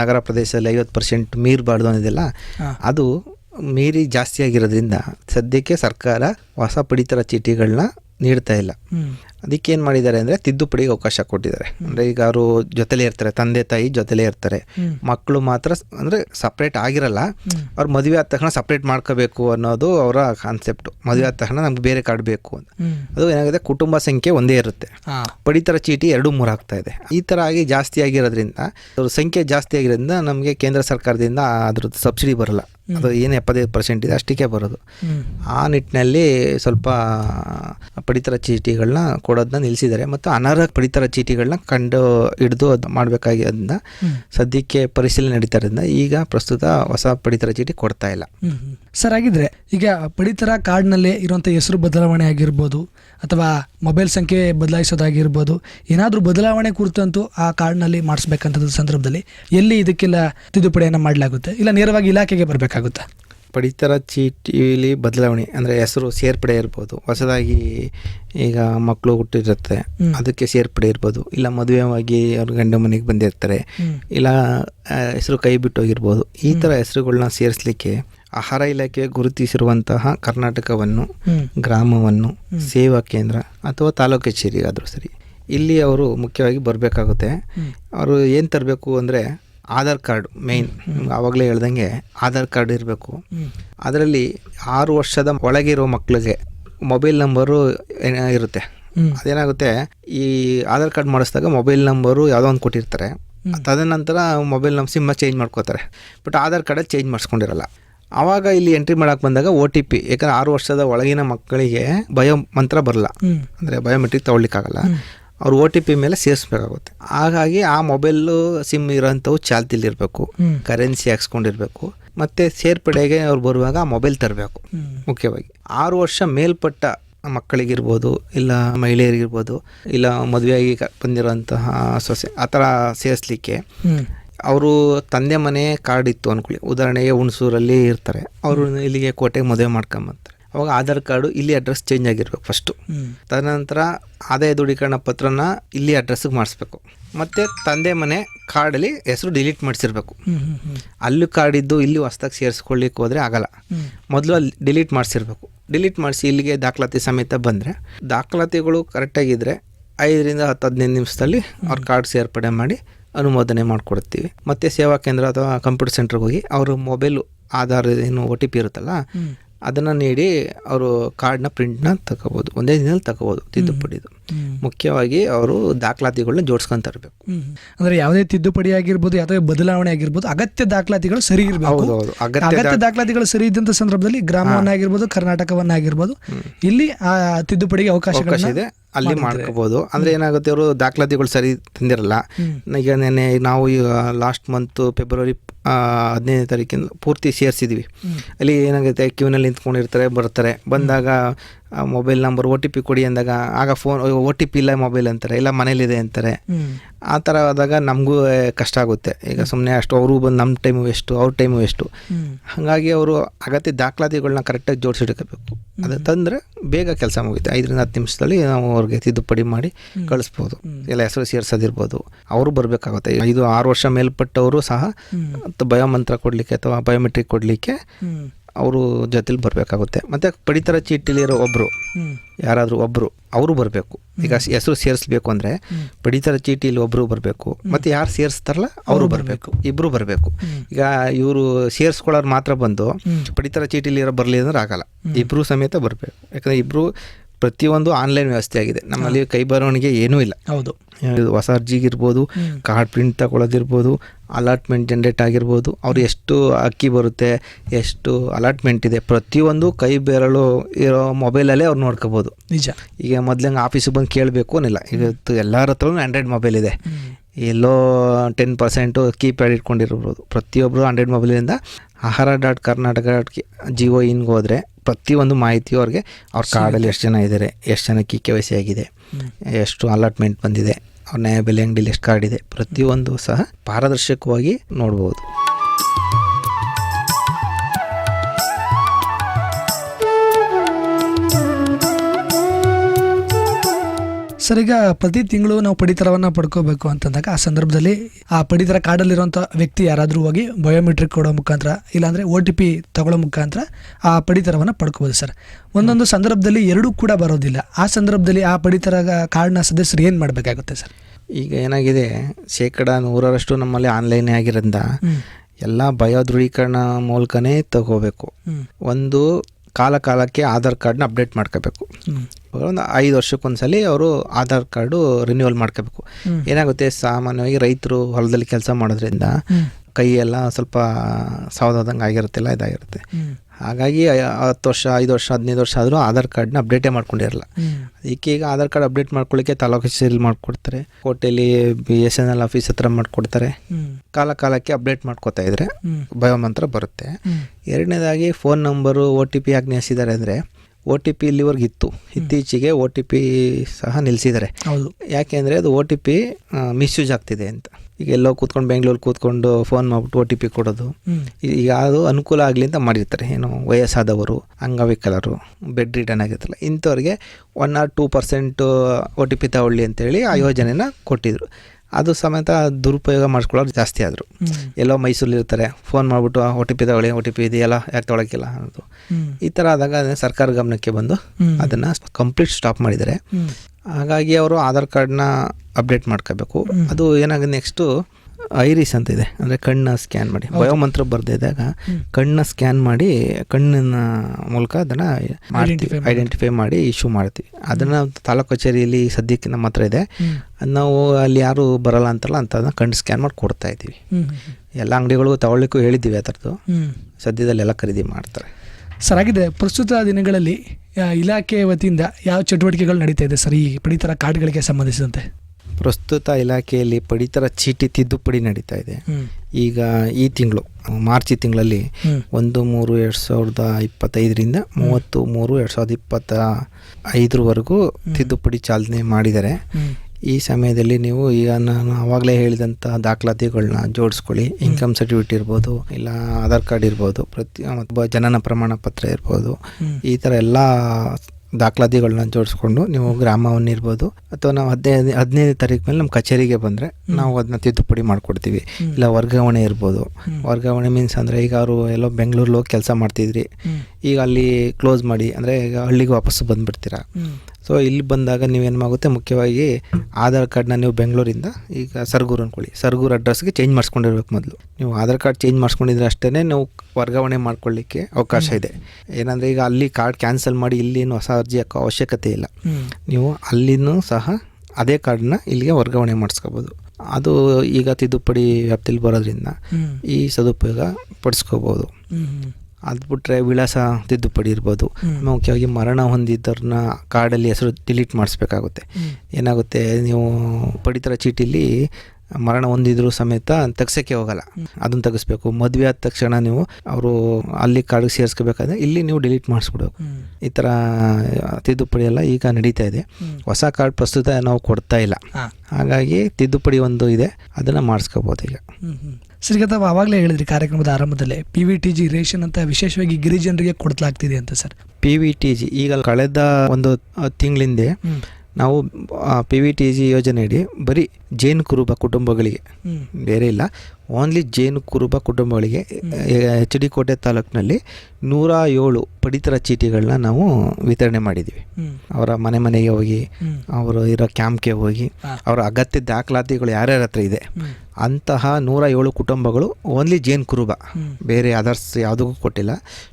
ನಗರ ಪ್ರದೇಶದಲ್ಲಿ ಐವತ್ತು ಪರ್ಸೆಂಟ್ ಮೀರಬಾರ್ದು ಅನ್ನೋದಿಲ್ಲ. ಅದು ಮೀರಿ ಜಾಸ್ತಿ ಆಗಿರೋದ್ರಿಂದ ಸದ್ಯಕ್ಕೆ ಸರ್ಕಾರ ಹೊಸ ಪಡಿತರ ಚೀಟಿಗಳನ್ನ ನೀಡ್ತಾ ಇಲ್ಲ. ಅದಕ್ಕೆ ಏನು ಮಾಡಿದ್ದಾರೆ ಅಂದರೆ ತಿದ್ದುಪಡಿಗೆ ಅವಕಾಶ ಕೊಟ್ಟಿದ್ದಾರೆ. ಅಂದರೆ ಈಗ ಅವರು ಜೊತೆಲೇ ಇರ್ತಾರೆ ತಂದೆ ತಾಯಿ ಜೊತೆಲೇ ಇರ್ತಾರೆ. ಮಕ್ಕಳು ಮಾತ್ರ ಅಂದರೆ ಸಪ್ರೇಟ್ ಆಗಿರಲ್ಲ. ಅವ್ರು ಮದುವೆ ಆದ ತಕ್ಷಣ ಸಪ್ರೇಟ್ ಮಾಡ್ಕೋಬೇಕು ಅನ್ನೋದು ಅವರ ಕಾನ್ಸೆಪ್ಟು ಮದುವೆ ಆದ ತಕ್ಷಣ ನಮ್ಗೆ ಬೇರೆ ಕಾರ್ಡ್ ಬೇಕು ಅಂತ. ಅದು ಏನಾಗುತ್ತೆ ಕುಟುಂಬ ಸಂಖ್ಯೆ ಒಂದೇ ಇರುತ್ತೆ. ಪಡಿತರ ಚೀಟಿ ಎರಡು ಮೂರು ಆಗ್ತಾ ಇದೆ. ಈ ಥರ ಆಗಿ ಜಾಸ್ತಿ ಆಗಿರೋದ್ರಿಂದ ಅವ್ರ ಸಂಖ್ಯೆ ಜಾಸ್ತಿ ಆಗಿರೋದ್ರಿಂದ ನಮಗೆ ಕೇಂದ್ರ ಸರ್ಕಾರದಿಂದ ಅದ್ರದ್ದು ಸಬ್ಸಿಡಿ ಬರಲ್ಲ. ಅದು ಏನು ಎಪ್ಪತ್ತೈದು ಪರ್ಸೆಂಟ್ ಇದೆ ಅಷ್ಟಕ್ಕೆ ಬರೋದು. ಆ ನಿಟ್ಟಿನಲ್ಲಿ ಸ್ವಲ್ಪ ಪಡಿತರ ಚೀಟಿಗಳನ್ನ ಕೊಡೋದನ್ನ ನಿಲ್ಲಿಸಿದ್ದಾರೆ ಮತ್ತು ಅನರ್ಹ ಪಡಿತರ ಚೀಟಿಗಳನ್ನ ಕಂಡು ಹಿಡಿದು ಅದು ಮಾಡಬೇಕಾಗಿರೋದ್ರಿಂದ ಸದ್ಯಕ್ಕೆ ಪರಿಶೀಲನೆ ನಡೀತಾ ಇರೋದ್ರಿಂದ ಈಗ ಪ್ರಸ್ತುತ ಹೊಸ ಪಡಿತರ ಚೀಟಿ ಕೊಡ್ತಾ ಇಲ್ಲ. ಸರ್ ಆಗಿದ್ರೆ ಈಗ ಪಡಿತರ ಕಾರ್ಡ್ನಲ್ಲೇ ಇರುವಂಥ ಹೆಸರು ಬದಲಾವಣೆ ಆಗಿರ್ಬೋದು ಅಥವಾ ಮೊಬೈಲ್ ಸಂಖ್ಯೆ ಬದಲಾಯಿಸೋದಾಗಿರ್ಬೋದು ಏನಾದರೂ ಬದಲಾವಣೆ ಕುರಿತಂತೂ ಆ ಕಾರ್ಡ್ನಲ್ಲಿ ಮಾಡಿಸ್ಬೇಕಂತದ ಸಂದರ್ಭದಲ್ಲಿ ಎಲ್ಲಿ ಇದಕ್ಕೆಲ್ಲ ತಿದ್ದುಪಡಿಯನ್ನು ಮಾಡಲಾಗುತ್ತೆ? ಇಲ್ಲ ನೇರವಾಗಿ ಇಲಾಖೆಗೆ ಬರಬೇಕಾಗುತ್ತಾ? ಪಡಿತರ ಚೀಟಿಲಿ ಬದಲಾವಣೆ ಅಂದರೆ ಹೆಸರು ಸೇರ್ಪಡೆ ಇರ್ಬೋದು. ಹೊಸದಾಗಿ ಈಗ ಮಕ್ಕಳು ಹುಟ್ಟಿರುತ್ತೆ. ಅದಕ್ಕೆ ಸೇರ್ಪಡೆ ಇರ್ಬೋದು. ಇಲ್ಲ ಮದುವೆವಾಗಿ ಅವ್ರ ಗಂಡ ಮನೆಗೆ ಬಂದಿರ್ತಾರೆ. ಇಲ್ಲ ಹೆಸರು ಕೈ ಬಿಟ್ಟು ಹೋಗಿರ್ಬೋದು. ಈ ಥರ ಹೆಸರುಗಳನ್ನ ಸೇರಿಸಲಿಕ್ಕೆ ಆಹಾರ ಇಲಾಖೆ ಗುರುತಿಸಿರುವಂತಹ ಕರ್ನಾಟಕವನ್ನು ಗ್ರಾಮವನ್ನು ಸೇವಾ ಕೇಂದ್ರ ಅಥವಾ ತಾಲೂಕು ಕಚೇರಿ ಆದರೂ ಸರಿ. ಇಲ್ಲಿ ಅವರು ಮುಖ್ಯವಾಗಿ ಬರಬೇಕಾಗುತ್ತೆ. ಅವರು ಏನು ತರಬೇಕು ಅಂದರೆ ಆಧಾರ್ ಕಾರ್ಡ್ ಮೇಯ್ನ್ ಆವಾಗಲೇ ಹೇಳ್ದಂಗೆ ಆಧಾರ್ ಕಾರ್ಡ್ ಇರಬೇಕು. ಅದರಲ್ಲಿ ಆರು ವರ್ಷದ ಒಳಗಿರೋ ಮಕ್ಕಳಿಗೆ ಮೊಬೈಲ್ ನಂಬರು ಏನ- ಇರುತ್ತೆ. ಅದೇನಾಗುತ್ತೆ ಈ ಆಧಾರ್ ಕಾರ್ಡ್ ಮಾಡಿಸಿದಾಗ ಮೊಬೈಲ್ ನಂಬರು ಯಾವುದೋ ಒಂದು ಕೊಟ್ಟಿರ್ತಾರೆ. ತದನಂತರ ಮೊಬೈಲ್ ನಂಬರ್ ಸಿಮ್ಮ ಚೇಂಜ್ ಮಾಡ್ಕೋತಾರೆ. ಬಟ್ ಆಧಾರ್ ಕಾರ್ಡಲ್ಲಿ ಚೇಂಜ್ ಮಾಡಿಸ್ಕೊಂಡಿರಲ್ಲ. ಆವಾಗ ಇಲ್ಲಿ ಎಂಟ್ರಿ ಮಾಡೋಕೆ ಬಂದಾಗ ಓ ಟಿ ಪಿ ಯಾಕಂದ್ರೆ ಆರು ವರ್ಷದ ಒಳಗಿನ ಮಕ್ಕಳಿಗೆ ಬಯೋ ಮಂತ್ರ ಬರಲ್ಲ ಅಂದ್ರೆ ಬಯೋಮೆಟ್ರಿಕ್ ತಗೊಳ್ಳಿಕ್ಕಾಗಲ್ಲ. ಅವ್ರು ಓ ಟಿ ಪಿ ಮೇಲೆ ಸೇರಿಸ್ಬೇಕಾಗುತ್ತೆ. ಹಾಗಾಗಿ ಆ ಮೊಬೈಲು ಸಿಮ್ ಇರೋಂಥವು ಚಾಲ್ತಿಲಿರಬೇಕು ಇರಬೇಕು. ಕರೆನ್ಸಿ ಹಾಕ್ಸ್ಕೊಂಡಿರ್ಬೇಕು. ಮತ್ತು ಸೇರ್ಪಡೆಗೆ ಅವ್ರು ಬರುವಾಗ ಆ ಮೊಬೈಲ್ ತರಬೇಕು ಮುಖ್ಯವಾಗಿ. ಆರು ವರ್ಷ ಮೇಲ್ಪಟ್ಟ ಮಕ್ಕಳಿಗಿರ್ಬೋದು ಇಲ್ಲ ಮಹಿಳೆಯರಿಗಿರ್ಬೋದು ಇಲ್ಲ ಮದುವೆಯಾಗಿ ಬಂದಿರೋಂತಹ ಸೊಸೆ ಆ ಥರ ಸೇರಿಸ್ಲಿಕ್ಕೆ. ಅವರು ತಂದೆ ಮನೆ ಕಾರ್ಡ್ ಇತ್ತು ಅಂದ್ಕೊಳ್ಳಿ ಉದಾಹರಣೆಗೆ ಹುಣಸೂರಲ್ಲಿ ಇರ್ತಾರೆ. ಅವರು ಇಲ್ಲಿಗೆ ಕೋಟೆಗೆ ಮದುವೆ ಮಾಡ್ಕೊಂಬಂತಾರೆ. ಅವಾಗ ಆಧಾರ್ ಕಾರ್ಡು ಇಲ್ಲಿ ಅಡ್ರೆಸ್ ಚೇಂಜ್ ಆಗಿರ್ಬೇಕು ಫಸ್ಟು ತದನಂತರ ಆದಾಯ ದೃಢೀಕರಣ ಪತ್ರನ ಇಲ್ಲಿ ಅಡ್ರೆಸ್ಗೆ ಮಾಡಿಸ್ಬೇಕು. ಮತ್ತು ತಂದೆ ಮನೆ ಕಾರ್ಡಲ್ಲಿ ಹೆಸರು ಡಿಲೀಟ್ ಮಾಡಿಸಿರ್ಬೇಕು. ಅಲ್ಲೂ ಕಾರ್ಡ್ ಇದ್ದು ಇಲ್ಲಿ ಹೊಸ್ದಾಗಿ ಸೇರಿಸ್ಕೊಳ್ಳಿಕ್ಕೆ ಹೋದರೆ ಆಗಲ್ಲ. ಮೊದಲು ಅಲ್ಲಿ ಡಿಲೀಟ್ ಮಾಡಿಸಿರ್ಬೇಕು. ಡಿಲೀಟ್ ಮಾಡಿಸಿ ಇಲ್ಲಿಗೆ ದಾಖಲಾತಿ ಸಮೇತ ಬಂದರೆ ದಾಖಲಾತಿಗಳು ಕರೆಕ್ಟಾಗಿದ್ದರೆ ಐದರಿಂದ ಹತ್ತು ಹದಿನೈದು ನಿಮಿಷದಲ್ಲಿ ಅವ್ರ ಕಾರ್ಡ್ ಸೇರ್ಪಡೆ ಮಾಡಿ ಅನುಮೋದನೆ ಮಾಡಿಕೊಡ್ತೀವಿ ಮತ್ತೆ ಸೇವಾ ಕೇಂದ್ರ ಅಥವಾ ಕಂಪ್ಯೂಟರ್ ಸೆಂಟ್ರಿಗೆ ಹೋಗಿ ಅವರು ಮೊಬೈಲ್ ಆಧಾರ್ ಏನು ಒ ಟಿ ಪಿ ಇರುತ್ತಲ್ಲ. ಅದನ್ನು ನೀಡಿ ಅವರು ಕಾರ್ಡ್ನ ಪ್ರಿಂಟ್ನ ತಗೋಬೋದು ಒಂದೇ ದಿನದಲ್ಲಿ ತಗೋಬೋದು ತಿದ್ದುಪಡಿದು. ಮುಖ್ಯವಾಗಿ ಅವರು ದಾಖಲಾತಿಗಳನ್ನ ಜೋಡಿಸ್ಕೊಂತ ಇರಬೇಕು. ಅಂದ್ರೆ ಯಾವುದೇ ತಿದ್ದುಪಡಿ ಆಗಿರ್ಬೋದು ಯಾವುದೇ ಬದಲಾವಣೆ ಆಗಿರ್ಬೋದು ಅಗತ್ಯ ದಾಖಲಾತಿಗಳು ಸರಿ ಇರಬೇಕು. ಅಗತ್ಯ ದಾಖಲಾತಿಗಳು ಸರಿ ಇದ್ದಂತ ಸಂದರ್ಭದಲ್ಲಿ ಗ್ರಾಮವನ್ನಾಗಿರ್ಬೋದು ಕರ್ನಾಟಕವನ್ನಾಗಿರ್ಬೋದು ಇಲ್ಲಿ ಆ ತಿದ್ದುಪಡಿಗೆ ಅವಕಾಶ ಇದೆ ಅಲ್ಲಿ ಮಾಡ್ಕೋಬೋದು. ಅಂದ್ರೆ ಏನಾಗುತ್ತೆ ಅವರು ದಾಖಲಾತಿಗಳು ಸರಿ ತಂದಿರಲ್ಲ. ಈಗ ನೆನೆ ನಾವು ಲಾಸ್ಟ್ ಮಂತ್ ಫೆಬ್ರವರಿ ಹದಿನೈದನೇ ತಾರೀಕಿಂದ ಪೂರ್ತಿ ಸೇರಿಸಿದ್ವಿ. ಅಲ್ಲಿ ಏನಾಗುತ್ತೆ ಕ್ಯೂನಲ್ಲಿ ನಿಂತ್ಕೊಂಡಿರ್ತಾರೆ ಬರ್ತಾರೆ. ಬಂದಾಗ mobile number O T P ಕೊಡಿ ಅಂದಾಗ ಆಗ ಫೋನ್ ಒ ಟಿ ಪಿ ಇಲ್ಲ ಮೊಬೈಲ್ ಅಂತಾರೆ ಇಲ್ಲ ಮನೇಲಿದೆ ಅಂತಾರೆ. ಆ ಥರ ಆದಾಗ ನಮಗೂ ಕಷ್ಟ ಆಗುತ್ತೆ. ಈಗ ಸುಮ್ಮನೆ ಅಷ್ಟು ಅವರು ಬಂದು ನಮ್ಮ ಟೈಮು ಎಷ್ಟು ಅವ್ರ ಟೈಮು ಎಷ್ಟು. ಹಾಗಾಗಿ ಅವರು ಅಗತ್ಯ ದಾಖಲಾತಿಗಳನ್ನ ಕರೆಕ್ಟಾಗಿ ಜೋಡಿಸಿಡ್ಕೋಬೇಕು. ಅದು ತಂದರೆ ಬೇಗ ಕೆಲಸ ಮುಗಿಯುತ್ತೆ. ಐದರಿಂದ ಹತ್ತು ನಿಮಿಷದಲ್ಲಿ ನಾವು ಅವ್ರಿಗೆ ತಿದ್ದುಪಡಿ ಮಾಡಿ ಕಳಿಸ್ಬೋದು. ಎಲ್ಲ ಹೆಸರು ಸೇರಿಸೋದಿರ್ಬೋದು. ಅವರು ಬರಬೇಕಾಗುತ್ತೆ. ಐದು ಆರು ವರ್ಷ ಮೇಲ್ಪಟ್ಟವರು ಸಹ ಮತ್ತು ಬಯೋಮಂತ್ರ ಕೊಡಲಿಕ್ಕೆ ಅಥವಾ ಬಯೋಮೆಟ್ರಿಕ್ ಕೊಡಲಿಕ್ಕೆ. ಅವರು ಜೊತೆಲಿ ಬರಬೇಕಾಗುತ್ತೆ. ಮತ್ತು ಪಡಿತರ ಚೀಟಿಲಿರೋ ಒಬ್ಬರು ಯಾರಾದರೂ ಒಬ್ಬರು ಅವರು ಬರಬೇಕು. ಈಗ ಹೆಸರು ಸೇರಿಸ್ಬೇಕು ಅಂದರೆ ಪಡಿತರ ಚೀಟಿಲಿ ಒಬ್ಬರು ಬರಬೇಕು. ಮತ್ತು ಯಾರು ಸೇರಿಸ್ತಾರಲ್ಲ ಅವರು ಬರಬೇಕು. ಇಬ್ಬರು ಬರಬೇಕು. ಈಗ ಇವರು ಸೇರಿಸ್ಕೊಳ್ಳೋರು ಮಾತ್ರ ಬಂದು ಪಡಿತರ ಚೀಟಿಲಿರೋ ಬರಲಿ ಅಂದ್ರೆ ಆಗಲ್ಲ. ಇಬ್ಬರು ಸಮೇತ ಬರಬೇಕು. ಯಾಕಂದರೆ ಇಬ್ಬರು ಪ್ರತಿಯೊಂದು ಆನ್ಲೈನ್ ವ್ಯವಸ್ಥೆ ಆಗಿದೆ ನಮ್ಮಲ್ಲಿ ಕೈ ಬರವಣಿಗೆ ಏನೂ ಇಲ್ಲ. ಹೌದು. ಹೊಸ ಅರ್ಜಿಗಿರ್ಬೋದು ಕಾರ್ಡ್ ಪ್ರಿಂಟ್ ತಗೊಳ್ಳೋದಿರ್ಬೋದು ಅಲಾಟ್ಮೆಂಟ್ ಜನ್ರೇಟ್ ಆಗಿರ್ಬೋದು. ಅವ್ರು ಎಷ್ಟು ಅಕ್ಕಿ ಬರುತ್ತೆ ಎಷ್ಟು ಅಲಾಟ್ಮೆಂಟ್ ಇದೆ ಪ್ರತಿಯೊಂದು ಕೈ ಬೆರಳು ಇರೋ ಮೊಬೈಲಲ್ಲೇ ಅವ್ರು ನೋಡ್ಕೋಬೋದು. ನಿಜ. ಈಗ ಮೊದ್ಲಂಗೆ ಆಫೀಸಿಗೆ ಬಂದು ಕೇಳಬೇಕು ಅನ್ನಿಲ್ಲ. ಇವತ್ತು ಎಲ್ಲರ ಹತ್ರನೂ ಆ್ಯಂಡ್ರಾಯ್ಡ್ ಮೊಬೈಲ್ ಇದೆ. ಎಲ್ಲೋ ಟೆನ್ ಪರ್ಸೆಂಟು ಕೀಪ್ಯಾಡ್ ಇಟ್ಕೊಂಡಿರ್ಬೋದು. ಪ್ರತಿಯೊಬ್ಬರು ಆಂಡ್ರಾಯ್ಡ್ ಮೊಬೈಲಿಂದ ಆಹಾರ ಡಾಟ್ ಕರ್ನಾಟಕ ಡಾಟ್ ಜಿಯೋ ಇನ್ಗೆ ಹೋದರೆ ಪ್ರತಿಯೊಂದು ಮಾಹಿತಿಯು ಅವ್ರಿಗೆ. ಅವ್ರ ಕಾರ್ಡಲ್ಲಿ ಎಷ್ಟು ಜನ ಇದ್ದಾರೆ ಎಷ್ಟು ಜನಕ್ಕೆ ಕೆ ವೈ ಸಿ ಆಗಿದೆ ಎಷ್ಟು ಅಲಾಟ್ಮೆಂಟ್ ಬಂದಿದೆ ನ್ಯಾಯಬೆಲೆ ಅಂಗಡಿಲಿ ಎಷ್ಟು ಕಾರ್ಡ್ ಇದೆ. ಪ್ರತಿಯೊಂದು ಸಹ ಪಾರದರ್ಶಕವಾಗಿ ನೋಡ್ಬೋದು. ಸರ್ ಈಗ ಪ್ರತಿ ತಿಂಗಳು ನಾವು ಪಡಿತರವನ್ನ ಪಡ್ಕೋಬೇಕು ಅಂತಂದಾಗ ಆ ಸಂದರ್ಭದಲ್ಲಿ ಆ ಪಡಿತರ ಕಾರ್ಡಲ್ಲಿರುವಂಥ ವ್ಯಕ್ತಿ ಯಾರಾದರೂ ಹೋಗಿ ಬಯೋಮೆಟ್ರಿಕ್ ಕೊಡೋ ಮುಖಾಂತರ ಇಲ್ಲಾಂದ್ರೆ ಒ ಟಿ ಪಿ ತಗೊಳ್ಳೋ ಮುಖಾಂತರ ಆ ಪಡಿತರವನ್ನು ಪಡ್ಕೋಬೋದು ಸರ್. ಒಂದೊಂದು ಸಂದರ್ಭದಲ್ಲಿ ಎರಡೂ ಕೂಡ ಬರೋದಿಲ್ಲ. ಆ ಸಂದರ್ಭದಲ್ಲಿ ಆ ಪಡಿತರ ಕಾರ್ಡ್ನ ಸದಸ್ಯರು ಏನು ಮಾಡಬೇಕಾಗುತ್ತೆ ಸರ್? ಈಗ ಏನಾಗಿದೆ ಶೇಕಡ ನೂರರಷ್ಟು ನಮ್ಮಲ್ಲಿ ಆನ್ಲೈನೇ ಆಗಿರೋದ್ರಿಂದ ಎಲ್ಲ ಬಯೋ ದೃಢೀಕರಣ ಮೂಲಕನೇ ತಗೋಬೇಕು. ಒಂದು ಕಾಲ ಕಾಲಕ್ಕೆ ಆಧಾರ್ ಕಾರ್ಡ್ನ ಅಪ್ಡೇಟ್ ಮಾಡ್ಕೋಬೇಕು. ಒಂದು ಐದು ವರ್ಷಕ್ಕೊಂದ್ಸಲಿ ಅವರು ಆಧಾರ್ ಕಾರ್ಡು ರಿನ್ಯೂವಲ್ ಮಾಡ್ಕೋಬೇಕು ಏನಾಗುತ್ತೆ ಸಾಮಾನ್ಯವಾಗಿ ರೈತರು ಹೊಲದಲ್ಲಿ ಕೆಲಸ ಮಾಡೋದ್ರಿಂದ. ಕೈ ಎಲ್ಲ ಸ್ವಲ್ಪ ಸಾವದಂಗೆ ಆಗಿರುತ್ತೆಲ್ಲ ಇದಾಗಿರುತ್ತೆ. ಹಾಗಾಗಿ ಹತ್ತು ವರ್ಷ ಐದು ವರ್ಷ ಹದಿನೈದು ವರ್ಷ ಆದರೂ ಆಧಾರ್ ಕಾರ್ಡ್ನ ಅಪ್ಡೇಟೇ ಮಾಡ್ಕೊಂಡಿರಲ್ಲ ಈಗ ಆಧಾರ್ ಕಾರ್ಡ್ ಅಪ್ಡೇಟ್ ಮಾಡ್ಕೊಳ್ಳಿಕ್ಕೆ ತಾಲೂಕು ಕಚೇರಿಲಿ ಮಾಡಿಕೊಡ್ತಾರೆ ಕೋಟೆಯಲ್ಲಿ B S N L office ಹತ್ರ ಮಾಡಿಕೊಡ್ತಾರೆ. ಕಾಲ ಕಾಲಕ್ಕೆ ಅಪ್ಡೇಟ್ ಮಾಡ್ಕೋತಾ ಇದ್ರೆ. ಬಯೋಮಂತ್ರ ಬರುತ್ತೆ ಎರಡನೇದಾಗಿ phone number O T P ಯಾಕೆ ನಿಲ್ಲಿಸಿದ್ದಾರೆ ಅಂದರೆ ಒ ಟಿ ಪಿ ಇಲ್ಲಿವರೆಗೆ ಇತ್ತು. ಇತ್ತೀಚೆಗೆ ಒ ಟಿ ಪಿ ಸಹ ನಿಲ್ಲಿಸಿದ್ದಾರೆ ಹೌದು. ಯಾಕೆಂದರೆ ಅದು ಒ ಟಿ ಪಿ ಮಿಸ್ಯೂಸ್ ಆಗ್ತಿದೆ ಅಂತ. ಈಗ ಎಲ್ಲೋ ಕೂತ್ಕೊಂಡು ಬೆಂಗಳೂರು ಕೂತ್ಕೊಂಡು ಫೋನ್ ಮಾಡ್ಬಿಟ್ಟು ಒ ಟಿ ಪಿ ಕೊಡೋದು. ಈಗ ಅದು ಅನುಕೂಲ ಆಗಲಿ ಅಂತ ಮಾಡಿರ್ತಾರೆ. ಏನು ವಯಸ್ಸಾದವರು ಅಂಗವಿಕಲರು ಬೆಡ್ ರಿಟರ್ನ್ ಆಗಿರ್ತಲ್ಲ ಇಂಥವ್ರಿಗೆ one or two percent O T P ತಗೊಳ್ಳಿ ಅಂತೇಳಿ ಆ ಯೋಜನೆನ ಕೊಟ್ಟಿದ್ರು. ಅದು ಸಮೇತ ದುರುಪಯೋಗ ಮಾಡಿಸ್ಕೊಳ್ಳೋರು ಜಾಸ್ತಿ ಆದರು. ಎಲ್ಲೋ ಮೈಸೂರಲ್ಲಿ ಇರ್ತಾರೆ ಫೋನ್ ಮಾಡಿಬಿಟ್ಟು ಒ ಟಿ ಪಿ ತಗೊಳ್ಳಿ ಒ ಟಿ ಪಿ ಇದೆಯಲ್ಲ ಯಾಕೆ ತೊಗೊಳಕ್ಕಿಲ್ಲ? ಅನ್ನೋದು. ಈ ಥರ ಆದಾಗ ಅದನ್ನು ಸರ್ಕಾರ ಗಮನಕ್ಕೆ ಬಂದು. ಅದನ್ನು ಕಂಪ್ಲೀಟ್ ಸ್ಟಾಪ್ ಮಾಡಿದ್ದಾರೆ ಹಾಗಾಗಿ ಅವರು ಆಧಾರ್ ಕಾರ್ಡ್ನ ಅಪ್ಡೇಟ್ ಮಾಡ್ಕೋಬೇಕು. ಅದು ಏನಾಗುತ್ತೆ ನೆಕ್ಸ್ಟು ಐರಿಸ್ ಅಂತ ಇದೆ. ಅಂದರೆ ಕಣ್ಣ ಸ್ಕ್ಯಾನ್ ಮಾಡಿ. ಬಯೋಮಂತ್ರ ಬರ್ದಿದ್ದಾಗ. ಕಣ್ಣ ಸ್ಕ್ಯಾನ್ ಮಾಡಿ ಕಣ್ಣಿನ ಮೂಲಕ ಅದನ್ನು ಮಾಡ್ತೀವಿ. ಐಡೆಂಟಿಫೈ ಮಾಡಿ ಇಶ್ಯೂ ಮಾಡ್ತೀವಿ. ಅದನ್ನು ತಾಲೂಕು ಕಚೇರಿಯಲ್ಲಿ ಸದ್ಯಕ್ಕೆ ನಮ್ಮ ಹತ್ರ ಇದೆ. ನಾವು ಅಲ್ಲಿ ಯಾರು ಬರಲ್ಲ ಅಂತಲ್ಲ ಅಂತ ಅದನ್ನ ಕಣ್ಣು ಸ್ಕ್ಯಾನ್ ಮಾಡಿ ಕೊಡ್ತಾ ಇದ್ದೀವಿ. ಎಲ್ಲ ಅಂಗಡಿಗಳಿಗೂ ತಗೊಳ್ಳಿಕ್ಕೂ ಹೇಳಿದ್ದೀವಿ ಆ ಥರದ್ದು. ಸದ್ಯದಲ್ಲಿ ಎಲ್ಲ ಖರೀದಿ ಮಾಡ್ತಾರೆ. ಸರ್ ಆಗಿದೆ ಪ್ರಸ್ತುತ ದಿನಗಳಲ್ಲಿ ಇಲಾಖೆ ವತಿಯಿಂದ ಯಾವ ಚಟುವಟಿಕೆಗಳು ನಡೀತಾ ಇದೆ ಸರ್? ಈ ಪಡಿತರ ಕಾರ್ಡ್ಗಳಿಗೆ ಸಂಬಂಧಿಸಿದಂತೆ. ಪ್ರಸ್ತುತ ಇಲಾಖೆಯಲ್ಲಿ ಪಡಿತರ ಚೀಟಿ ತಿದ್ದುಪಡಿ ನಡೀತಾ ಇದೆ. ಈಗ ಈ ತಿಂಗಳು ಮಾರ್ಚ್ ತಿಂಗಳಲ್ಲಿ. ಒಂದು ಮೂರು ಎರಡು ಸಾವಿರದ ಇಪ್ಪತ್ತೈದರಿಂದ ಮೂವತ್ತು ಮೂರು ಎರಡು ಸಾವಿರದ ಇಪ್ಪತ್ತ ಐದರವರೆಗೂ ತಿದ್ದುಪಡಿ ಚಾಲನೆ ಮಾಡಿದ್ದಾರೆ ಈ ಸಮಯದಲ್ಲಿ ನೀವು ಈಗ ನಾನು ಆವಾಗಲೇ ಹೇಳಿದಂಥ ದಾಖಲಾತಿಗಳನ್ನ ಜೋಡಿಸ್ಕೊಳ್ಳಿ. ಇನ್ಕಮ್ ಸರ್ಟಿಫಿಕೇಟ್ ಇರ್ಬೋದು ಇಲ್ಲ ಆಧಾರ್ ಕಾರ್ಡ್ ಇರ್ಬೋದು ಪ್ರತಿ ಮತ್ತು ಜನನ ಪ್ರಮಾಣ ಪತ್ರ ಇರ್ಬೋದು ಈ ಥರ ಎಲ್ಲ ದಾಖಲಾತಿಗಳನ್ನ ಜೋಡಿಸ್ಕೊಂಡು ನೀವು ಗ್ರಾಮವನ್ನು ಇರ್ಬೋದು ಅಥವಾ ನಾವು ಹದಿನೈದು ಹದಿನೈದು ತಾರೀಕು ಮೇಲೆ ನಮ್ಮ ಕಚೇರಿಗೆ ಬಂದರೆ ನಾವು ಅದನ್ನ ತಿದ್ದುಪಡಿ ಮಾಡಿಕೊಡ್ತೀವಿ. ಇಲ್ಲ ವರ್ಗಾವಣೆ ಇರ್ಬೋದು. ವರ್ಗಾವಣೆ ಮೀನ್ಸ್ ಅಂದರೆ ಈಗ ಅವರು ಎಲ್ಲೋ ಬೆಂಗಳೂರಲ್ಲಿ ಹೋಗಿ ಕೆಲಸ ಮಾಡ್ತಿದ್ರಿ. ಈಗ ಅಲ್ಲಿ ಕ್ಲೋಸ್ ಮಾಡಿ ಅಂದರೆ ಈಗ ಹಳ್ಳಿಗೆ ವಾಪಸ್ಸು ಬಂದುಬಿಡ್ತೀರಾ. ಸೊ ಇಲ್ಲಿ ಬಂದಾಗ ನೀವೇನಾಗುತ್ತೆ ಮುಖ್ಯವಾಗಿ ಆಧಾರ್ ಕಾರ್ಡ್ನ ನೀವು ಬೆಂಗಳೂರಿಂದ ಈಗ ಸರ್ಗೂರು ಅಂದ್ಕೊಳ್ಳಿ ಸರ್ಗೂರು ಅಡ್ರೆಸ್ಗೆ ಚೇಂಜ್ ಮಾಡಿಸ್ಕೊಂಡಿರ್ಬೇಕು ಮೊದಲು. ನೀವು ಆಧಾರ್ ಕಾರ್ಡ್ ಚೇಂಜ್ ಮಾಡಿಸ್ಕೊಂಡಿದ್ರೆ ಅಷ್ಟೇ ನೀವು ವರ್ಗಾವಣೆ ಮಾಡ್ಕೊಳ್ಳಿಕ್ಕೆ ಅವಕಾಶ ಇದೆ. ಏನಂದರೆ ಈಗ ಅಲ್ಲಿ ಕಾರ್ಡ್ ಕ್ಯಾನ್ಸಲ್ ಮಾಡಿ ಇಲ್ಲೇನು ಹೊಸ ಅರ್ಜಿ ಹಾಕೋ ಅವಶ್ಯಕತೆ ಇಲ್ಲ. ನೀವು ಅಲ್ಲಿನೂ ಸಹ ಅದೇ ಕಾರ್ಡನ್ನ ಇಲ್ಲಿಗೆ ವರ್ಗಾವಣೆ ಮಾಡಿಸ್ಕೋಬೋದು. ಅದು ಈಗ ತಿದ್ದುಪಡಿ ವ್ಯಾಪ್ತಿಯಲ್ಲಿ ಬರೋದ್ರಿಂದ ಈ ಸದುಪಯೋಗ ಪಡಿಸ್ಕೋಬೋದು. ಅದು ಬಿಟ್ಟರೆ ವಿಳಾಸ ತಿದ್ದುಪಡಿ ಇರ್ಬೋದು. ಮುಖ್ಯವಾಗಿ ಮರಣ ಹೊಂದಿದ್ದವ್ರನ್ನ ಕಾರ್ಡಲ್ಲಿ ಹೆಸರು ಡಿಲೀಟ್ ಮಾಡಿಸ್ಬೇಕಾಗುತ್ತೆ. ಏನಾಗುತ್ತೆ ನೀವು ಪಡಿತರ ಚೀಟಿಲಿ ಮರಣ ಹೊಂದಿದ್ರು ಸಮೇತ ತೆಗ್ಸೋಕ್ಕೆ ಹೋಗಲ್ಲ. ಅದನ್ನು ತೆಗಿಸ್ಬೇಕು. ಮದುವೆ ಆದ ತಕ್ಷಣ ನೀವು ಅವರು ಅಲ್ಲಿ ಕಾರ್ಡ್ಗೆ ಸೇರಿಸ್ಕೋಬೇಕಾದ್ರೆ ಇಲ್ಲಿ ನೀವು ಡಿಲೀಟ್ ಮಾಡಿಸ್ಬಿಡ್ಬೇಕು. ಈ ಥರ ತಿದ್ದುಪಡಿ ಎಲ್ಲ ಈಗ ನಡೀತಾ ಇದೆ. ಹೊಸ ಕಾರ್ಡ್ ಪ್ರಸ್ತುತ ನಾವು ಕೊಡ್ತಾ ಇಲ್ಲ. ಹಾಗಾಗಿ ತಿದ್ದುಪಡಿ ಒಂದು ಇದೆ. ಅದನ್ನು ಮಾಡಿಸ್ಕೋಬೋದು ಈಗ. ಹ್ಮ್. ಅವಾಗಲೇ ತಾವು ಆವಾಗಲೇ ಹೇಳಿದ್ರಿ ಕಾರ್ಯಕ್ರಮದ ಆರಂಭದಲ್ಲೇ P V T G ration ಅಂತ ವಿಶೇಷವಾಗಿ ಗಿರಿಜನರಿಗೆ ಕೊಡಲಾಗ್ತಿದೆ ಅಂತ sir. P V T G ಈಗ ಕಳೆದ ಒಂದು ತಿಂಗಳಿಂದೆ. ನಾವು ಪಿ ವಿ ಟಿ ಜಿ ಯೋಜನೆಯಡಿ ಬರೀ ಜೇನು ಕುರುಬ ಕುಟುಂಬಗಳಿಗೆ ಬೇರೆ ಇಲ್ಲ ಓನ್ಲಿ ಜೇನು ಕುರುಬ ಕುಟುಂಬಗಳಿಗೆ ಎಚ್ ಡಿ ಕೋಟೆ ತಾಲೂಕಿನಲ್ಲಿ ನೂರ ಏಳು ಪಡಿತರ ಚೀಟಿಗಳನ್ನ ನಾವು ವಿತರಣೆ ಮಾಡಿದ್ದೀವಿ. ಅವರ ಮನೆ ಮನೆಗೆ ಹೋಗಿ. ಅವರು ಇರೋ ಕ್ಯಾಂಪ್ಗೆ ಹೋಗಿ ಅವರ ಅಗತ್ಯ ದಾಖಲಾತಿಗಳು ಯಾರ್ಯಾರ ಹತ್ರ ಇದೆ ಅಂತಹ ನೂರ ಏಳು ಕುಟುಂಬಗಳು ಓನ್ಲಿ ಜೇನು ಕುರುಬ. ಬೇರೆ ಅದರ್ಸ್ ಯಾವುದಕ್ಕೂ ಕೊಟ್ಟಿಲ್ಲ.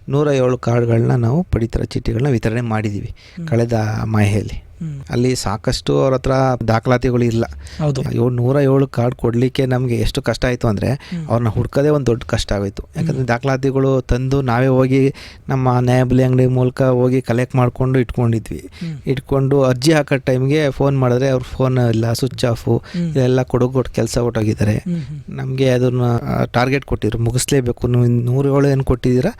ನೂರ ಏಳು ಕಾರ್ಡ್ಗಳನ್ನ ನಾವು ಪಡಿತರ ಚೀಟಿಗಳನ್ನ ವಿತರಣೆ ಮಾಡಿದ್ದೀವಿ ಕಳೆದ ಮಾಹೆಯಲ್ಲಿ. ಅಲ್ಲಿ ಸಾಕಷ್ಟು ಅವ್ರ ಹತ್ರ ದಾಖಲಾತಿಗಳು ಇಲ್ಲ. ಹೌದು. ಏಳು ನೂರ ಏಳು ಕಾರ್ಡ್ ಕೊಡಲಿಕ್ಕೆ ನಮಗೆ ಎಷ್ಟು ಕಷ್ಟ ಆಯಿತು ಅಂದರೆ ಅವ್ರನ್ನ ಹುಡ್ಕೋದೇ ಒಂದು ದೊಡ್ಡ ಕಷ್ಟ ಆಗೋಯ್ತು. ಯಾಕಂದರೆ ದಾಖಲಾತಿಗಳು ತಂದು ನಾವೇ ಹೋಗಿ ನಮ್ಮ ನ್ಯಾಯಬಲಿ ಅಂಗಡಿ ಮೂಲಕ ಹೋಗಿ ಕಲೆಕ್ಟ್ ಮಾಡಿಕೊಂಡು ಇಟ್ಕೊಂಡಿದ್ವಿ. ಇಟ್ಕೊಂಡು ಅರ್ಜಿ ಹಾಕೋ ಟೈಮ್ಗೆ ಫೋನ್ ಮಾಡಿದ್ರೆ ಅವ್ರ ಫೋನ್ ಇಲ್ಲ ಸ್ವಿಚ್ ಆಫು ಇದೆಲ್ಲ ಕೊಟ್ಟು ಕೆಲಸ ಹೊಟ್ಟೋಗಿದ್ದಾರೆ. ಹ್ಮ್. ನಮಗೆ ಅದನ್ನ ಟಾರ್ಗೆಟ್ ಕೊಟ್ಟಿದ್ರು ಮುಗಿಸ್ಲೇಬೇಕು. ನೀವು ನೂರ ಏಳು ಏನು ಕೊಟ್ಟಿದ್ದೀರಾ?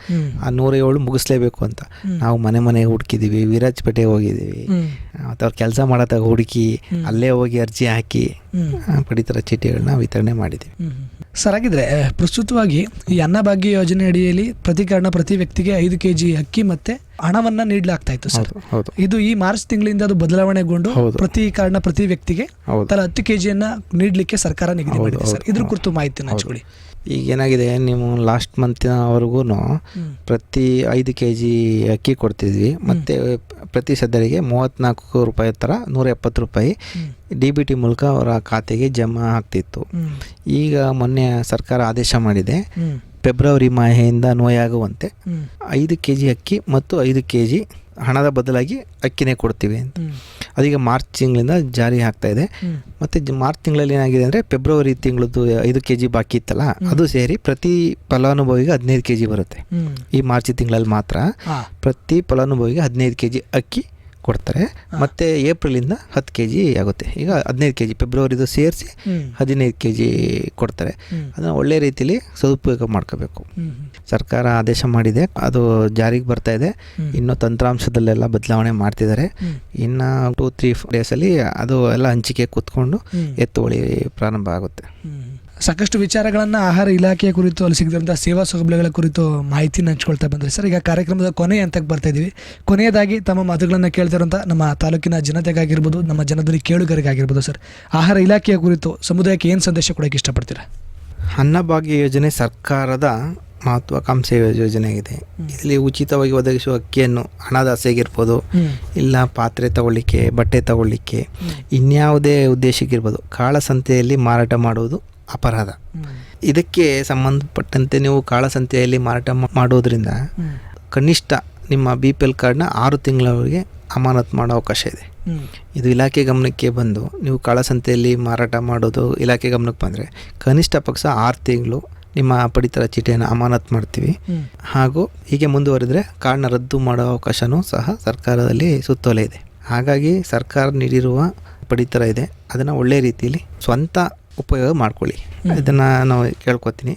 ಆ ನೂರ ಏಳು ಮುಗಿಸ್ಲೇಬೇಕು ಅಂತ. ನಾವು ಮನೆ ಮನೆಗೆ ಹುಡುಕಿದ್ದೀವಿ ವಿರಾಜಪೇಟೆಗೆ ಹೋಗಿದ್ದೀವಿ. ಅವ್ರು ಕೆಲಸ ಮಾಡತ್ತಾಗ ಹುಡುಕಿ ಅಲ್ಲೇ ಹೋಗಿ ಅರ್ಜಿ ಹಾಕಿ ಪಡಿತರ ಚೀಟಿಗಳನ್ನ ವಿತರಣೆ ಮಾಡಿದ್ದೀವಿ ಸರ್ ಹಾಗಿದ್ರೆ ಪ್ರಸ್ತುತವಾಗಿ ಈ ಅನ್ನಭಾಗ್ಯ ಯೋಜನೆ ಅಡಿಯಲ್ಲಿ ಪ್ರತಿ ಕಾರಣ ಪ್ರತಿ ವ್ಯಕ್ತಿಗೆ ಐದು ಕೆ ಜಿ ಅಕ್ಕಿ ಮತ್ತೆ ಹಣವನ್ನ ನೀಡಲಾಗ್ತಾ ಇತ್ತು ಸರ್. ಇದು ಈ ಮಾರ್ಚ್ ತಿಂಗಳಿಂದ ಅದು ಬದಲಾವಣೆಗೊಂಡು ಪ್ರತಿ ಕಾರಣ ಪ್ರತಿ ವ್ಯಕ್ತಿಗೆ ತಲಾ ಹತ್ತು ಕೆಜಿಯನ್ನ ನೀಡಲಿಕ್ಕೆ ಸರ್ಕಾರ ನಿಗದಿ ಮಾಡಿದೆ ಸರ್. ಇದ್ರ ಕುರಿತು ಮಾಹಿತಿ ಹಂಚ್ಕೊಳ್ಳಿ. ಈಗ ಏನಾಗಿದೆ ನೀವು ಲಾಸ್ಟ್ ಮಂತ್ವರೆಗೂ ಹ್ಮ್. ಪ್ರತಿ ಐದು ಕೆ ಜಿ ಅಕ್ಕಿ ಕೊಡ್ತಿದ್ವಿ ಮತ್ತು ಪ್ರತಿ ಸದರಿಗೆ ಮೂವತ್ತ್ನಾಲ್ಕು ರೂಪಾಯಿ ಥರ ನೂರ ಎಪ್ಪತ್ತು ರೂಪಾಯಿ. ಡಿ ಬಿ ಟಿ ಮೂಲಕ ಅವರ ಖಾತೆಗೆ ಜಮಾ ಆಗ್ತಿತ್ತು ಈಗ ಮೊನ್ನೆ ಸರ್ಕಾರ ಆದೇಶ ಮಾಡಿದೆ. ಫೆಬ್ರವರಿ ಮಾಹೆಯಿಂದ ನೋಯಾಗುವಂತೆ. ಐದು ಕೆ ಜಿ ಅಕ್ಕಿ ಮತ್ತು ಐದು ಕೆ ಜಿ ಹಣದ ಬದಲಾಗಿ ಅಕ್ಕಿನೇ ಕೊಡ್ತೀವಿ ಅಂತ. ಅದೀಗ ಮಾರ್ಚ್ ತಿಂಗಳಿಂದ ಜಾರಿ ಆಗ್ತಾ ಇದೆ. ಮತ್ತು ಮಾರ್ಚ್ ತಿಂಗಳಲ್ಲಿ ಏನಾಗಿದೆ ಅಂದರೆ ಫೆಬ್ರವರಿ ತಿಂಗಳದ್ದು ಐದು ಕೆ ಜಿ ಬಾಕಿ ಇತ್ತಲ್ಲ ಅದು ಸೇರಿ ಪ್ರತಿ ಫಲಾನುಭವಿಗೆ ಹದಿನೈದು ಕೆ ಜಿ ಬರುತ್ತೆ ಈ ಮಾರ್ಚ್ ತಿಂಗಳಲ್ಲಿ ಮಾತ್ರ ಪ್ರತಿ ಫಲಾನುಭವಿಗೆ ಹದಿನೈದು ಕೆ ಜಿ ಅಕ್ಕಿ ಕೊಡ್ತಾರೆ. ಮತ್ತೆ ಏಪ್ರಿಲಿಂದ ಹತ್ತು ಕೆ ಜಿ ಆಗುತ್ತೆ. ಈಗ ಹದಿನೈದು ಕೆ ಜಿ ಫೆಬ್ರವರಿದು ಸೇರಿಸಿ. ಹದಿನೈದು ಕೆ ಜಿ ಕೊಡ್ತಾರೆ. ಅದನ್ನು ಒಳ್ಳೆ ರೀತಿಲಿ ಸದುಪಯೋಗ ಮಾಡ್ಕೋಬೇಕು. ಸರ್ಕಾರ ಆದೇಶ ಮಾಡಿದೆ. ಅದು ಜಾರಿಗೆ ಬರ್ತಾ ಇದೆ. ಇನ್ನು ತಂತ್ರಾಂಶದಲ್ಲೆಲ್ಲ ಬದಲಾವಣೆ ಮಾಡ್ತಿದ್ದಾರೆ. ಇನ್ನು ಟೂ ತ್ರೀ ಡೇಸಲ್ಲಿ ಅದು ಎಲ್ಲ ಹಂಚಿಕೆ ಕೂತ್ಕೊಂಡು. ಎತ್ತುವಳಿ ಪ್ರಾರಂಭ ಆಗುತ್ತೆ. ಸಾಕಷ್ಟು ವಿಚಾರಗಳನ್ನು ಆಹಾರ ಇಲಾಖೆಯ ಕುರಿತು ಅಲ್ಲಿ ಸಿಗದಂತಹ ಸೇವಾ ಸೌಲಭ್ಯಗಳ ಕುರಿತು ಮಾಹಿತಿನ ಹಂಚ್ಕೊಳ್ತಾ ಬಂದರೆ. ಸರ್ ಈಗ ಕಾರ್ಯಕ್ರಮದ ಕೊನೆ ಅಂತ ಬರ್ತಾ ಇದೀವಿ. ಕೊನೆಯದಾಗಿ ತಮ್ಮ ಮಾತುಗಳನ್ನು ಕೇಳ್ತಿರುವಂಥ ನಮ್ಮ ತಾಲೂಕಿನ ಜನತೆಗಾಗಿರ್ಬೋದು ನಮ್ಮ ಜನದಲ್ಲಿ ಕೇಳುಗರಿಗಾಗಿರ್ಬೋದು ಸರ್. ಆಹಾರ ಇಲಾಖೆಯ ಕುರಿತು ಸಮುದಾಯಕ್ಕೆ ಏನು ಸಂದೇಶ ಕೊಡೋಕೆ ಇಷ್ಟಪಡ್ತೀರಾ? ಅನ್ನಭಾಗ್ಯ ಯೋಜನೆ ಸರ್ಕಾರದ ಮಹತ್ವಾಕಾಂಕ್ಷೆ ಯೋಜನೆ ಆಗಿದೆ ಇಲ್ಲಿ ಉಚಿತವಾಗಿ ಒದಗಿಸುವ ಅಕ್ಕಿಯನ್ನು ಹಣದಾಸೆಗಿರ್ಬೋದು ಇಲ್ಲ ಪಾತ್ರೆ ತಗೊಳ್ಳಿಕ್ಕೆ ಬಟ್ಟೆ ತಗೊಳ್ಳಿಕ್ಕೆ ಇನ್ಯಾವುದೇ ಉದ್ದೇಶಕ್ಕಿರ್ಬೋದು ಕಾಳಸಂತೆಯಲ್ಲಿ ಮಾರಾಟ ಮಾಡುವುದು ಅಪರಾಧ. ಇದಕ್ಕೆ ಸಂಬಂಧಪಟ್ಟಂತೆ ನೀವು ಕಾಳಸಂತೆಯಲ್ಲಿ ಮಾರಾಟ ಮಾಡೋದ್ರಿಂದ ಕನಿಷ್ಠ ನಿಮ್ಮ ಬಿ ಪಿ ಎಲ್ ಕಾರ್ಡ್ನ ಆರು ತಿಂಗಳವರೆಗೆ ಅಮಾನತ್ ಮಾಡೋ ಅವಕಾಶ ಇದೆ. ಇದು ಇಲಾಖೆ ಗಮನಕ್ಕೆ ಬಂದು ನೀವು ಕಾಳಸಂತೆಯಲ್ಲಿ ಮಾರಾಟ ಮಾಡೋದು ಇಲಾಖೆ ಗಮನಕ್ಕೆ ಬಂದರೆ ಕನಿಷ್ಠ ಪಕ್ಷ ಆರು ತಿಂಗಳು ನಿಮ್ಮ ಪಡಿತರ ಚೀಟಿಯನ್ನು ಅಮಾನತ್ ಮಾಡ್ತೀವಿ. ಹಾಗೂ ಹೀಗೆ ಮುಂದುವರೆದರೆ ಕಾರ್ಡ್ನ ರದ್ದು ಮಾಡೋ ಅವಕಾಶವೂ ಸಹ ಸರ್ಕಾರದಲ್ಲಿ ಸುತ್ತೋಲೆ ಇದೆ. ಹಾಗಾಗಿ ಸರ್ಕಾರ ನೀಡಿರುವ ಪಡಿತರ ಇದೆ. ಅದನ್ನು ಒಳ್ಳೆಯ ರೀತಿಯಲ್ಲಿ ಸ್ವಂತ ಉಪಯೋಗ ಮಾಡ್ಕೊಳ್ಳಿ. ಇದನ್ನು ನಾವು ಕೇಳ್ಕೊತೀನಿ.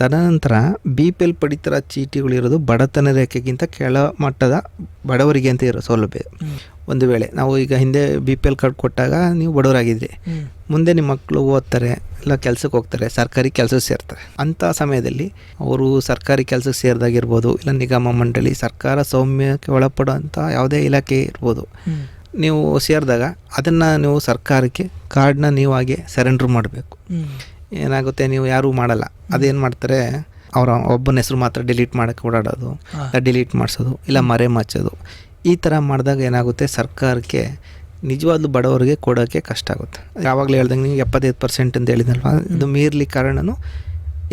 ತದನಂತರ ಬಿ ಪಿ ಎಲ್ ಪಡಿತರ ಚೀಟಿಗಳಿರೋದು ಬಡತನ ರೇಖೆಗಿಂತ ಕೆಳ ಮಟ್ಟದ ಬಡವರಿಗೆ ಅಂತ ಇರೋ ಸೌಲಭ್ಯ. ಒಂದು ವೇಳೆ ನಾವು ಈಗ ಹಿಂದೆ ಬಿ ಪಿ ಎಲ್ ಕಾರ್ಡ್ ಕೊಟ್ಟಾಗ ನೀವು ಬಡವರಾಗಿದ್ರಿ. ಮುಂದೆ ನಿಮ್ಮ ಮಕ್ಕಳು ಓದ್ತಾರೆ ಇಲ್ಲ ಕೆಲಸಕ್ಕೆ ಹೋಗ್ತಾರೆ ಸರ್ಕಾರಿ ಕೆಲಸಕ್ಕೆ ಸೇರ್ತಾರೆ. ಅಂಥ ಸಮಯದಲ್ಲಿ ಅವರು ಸರ್ಕಾರಿ ಕೆಲಸಕ್ಕೆ ಸೇರಿದಾಗಿರ್ಬೋದು ಇಲ್ಲ ನಿಗಮ ಮಂಡಳಿ ಸರ್ಕಾರ ಸೌಮ್ಯಕ್ಕೆ ಒಳಪಡುವಂಥ ಯಾವುದೇ ಇಲಾಖೆ ಇರ್ಬೋದು. ನೀವು ಸೇರಿದಾಗ ಅದನ್ನು ನೀವು ಸರ್ಕಾರಕ್ಕೆ ಕಾರ್ಡ್ನ ನೀವಾಗೆ ಸರೆಂಡ್ರ್ ಮಾಡಬೇಕು. ಏನಾಗುತ್ತೆ ನೀವು ಯಾರೂ ಮಾಡಲ್ಲ. ಅದೇನು ಮಾಡ್ತಾರೆ ಅವರ ಒಬ್ಬನ ಹೆಸರು ಮಾತ್ರ ಡಿಲೀಟ್ ಮಾಡೋಕ್ಕೆ ಓಡಾಡೋದು ಡಿಲೀಟ್ ಮಾಡಿಸೋದು ಇಲ್ಲ ಮರೆ ಮಾಚೋದು. ಈ ಥರ ಮಾಡಿದಾಗ ಏನಾಗುತ್ತೆ ಸರ್ಕಾರಕ್ಕೆ ನಿಜವಾದ್ಲು ಬಡವರಿಗೆ ಕೊಡೋಕ್ಕೆ ಕಷ್ಟ ಆಗುತ್ತೆ. ಯಾವಾಗಲೂ ಹೇಳ್ದಂಗೆ ನೀವು ಎಪ್ಪತ್ತೈದು ಪರ್ಸೆಂಟ್ ಅಂತ ಹೇಳಿದಲ್ವ ಇದು ಮೀರ್ಲಿ ಕಾರಣನೂ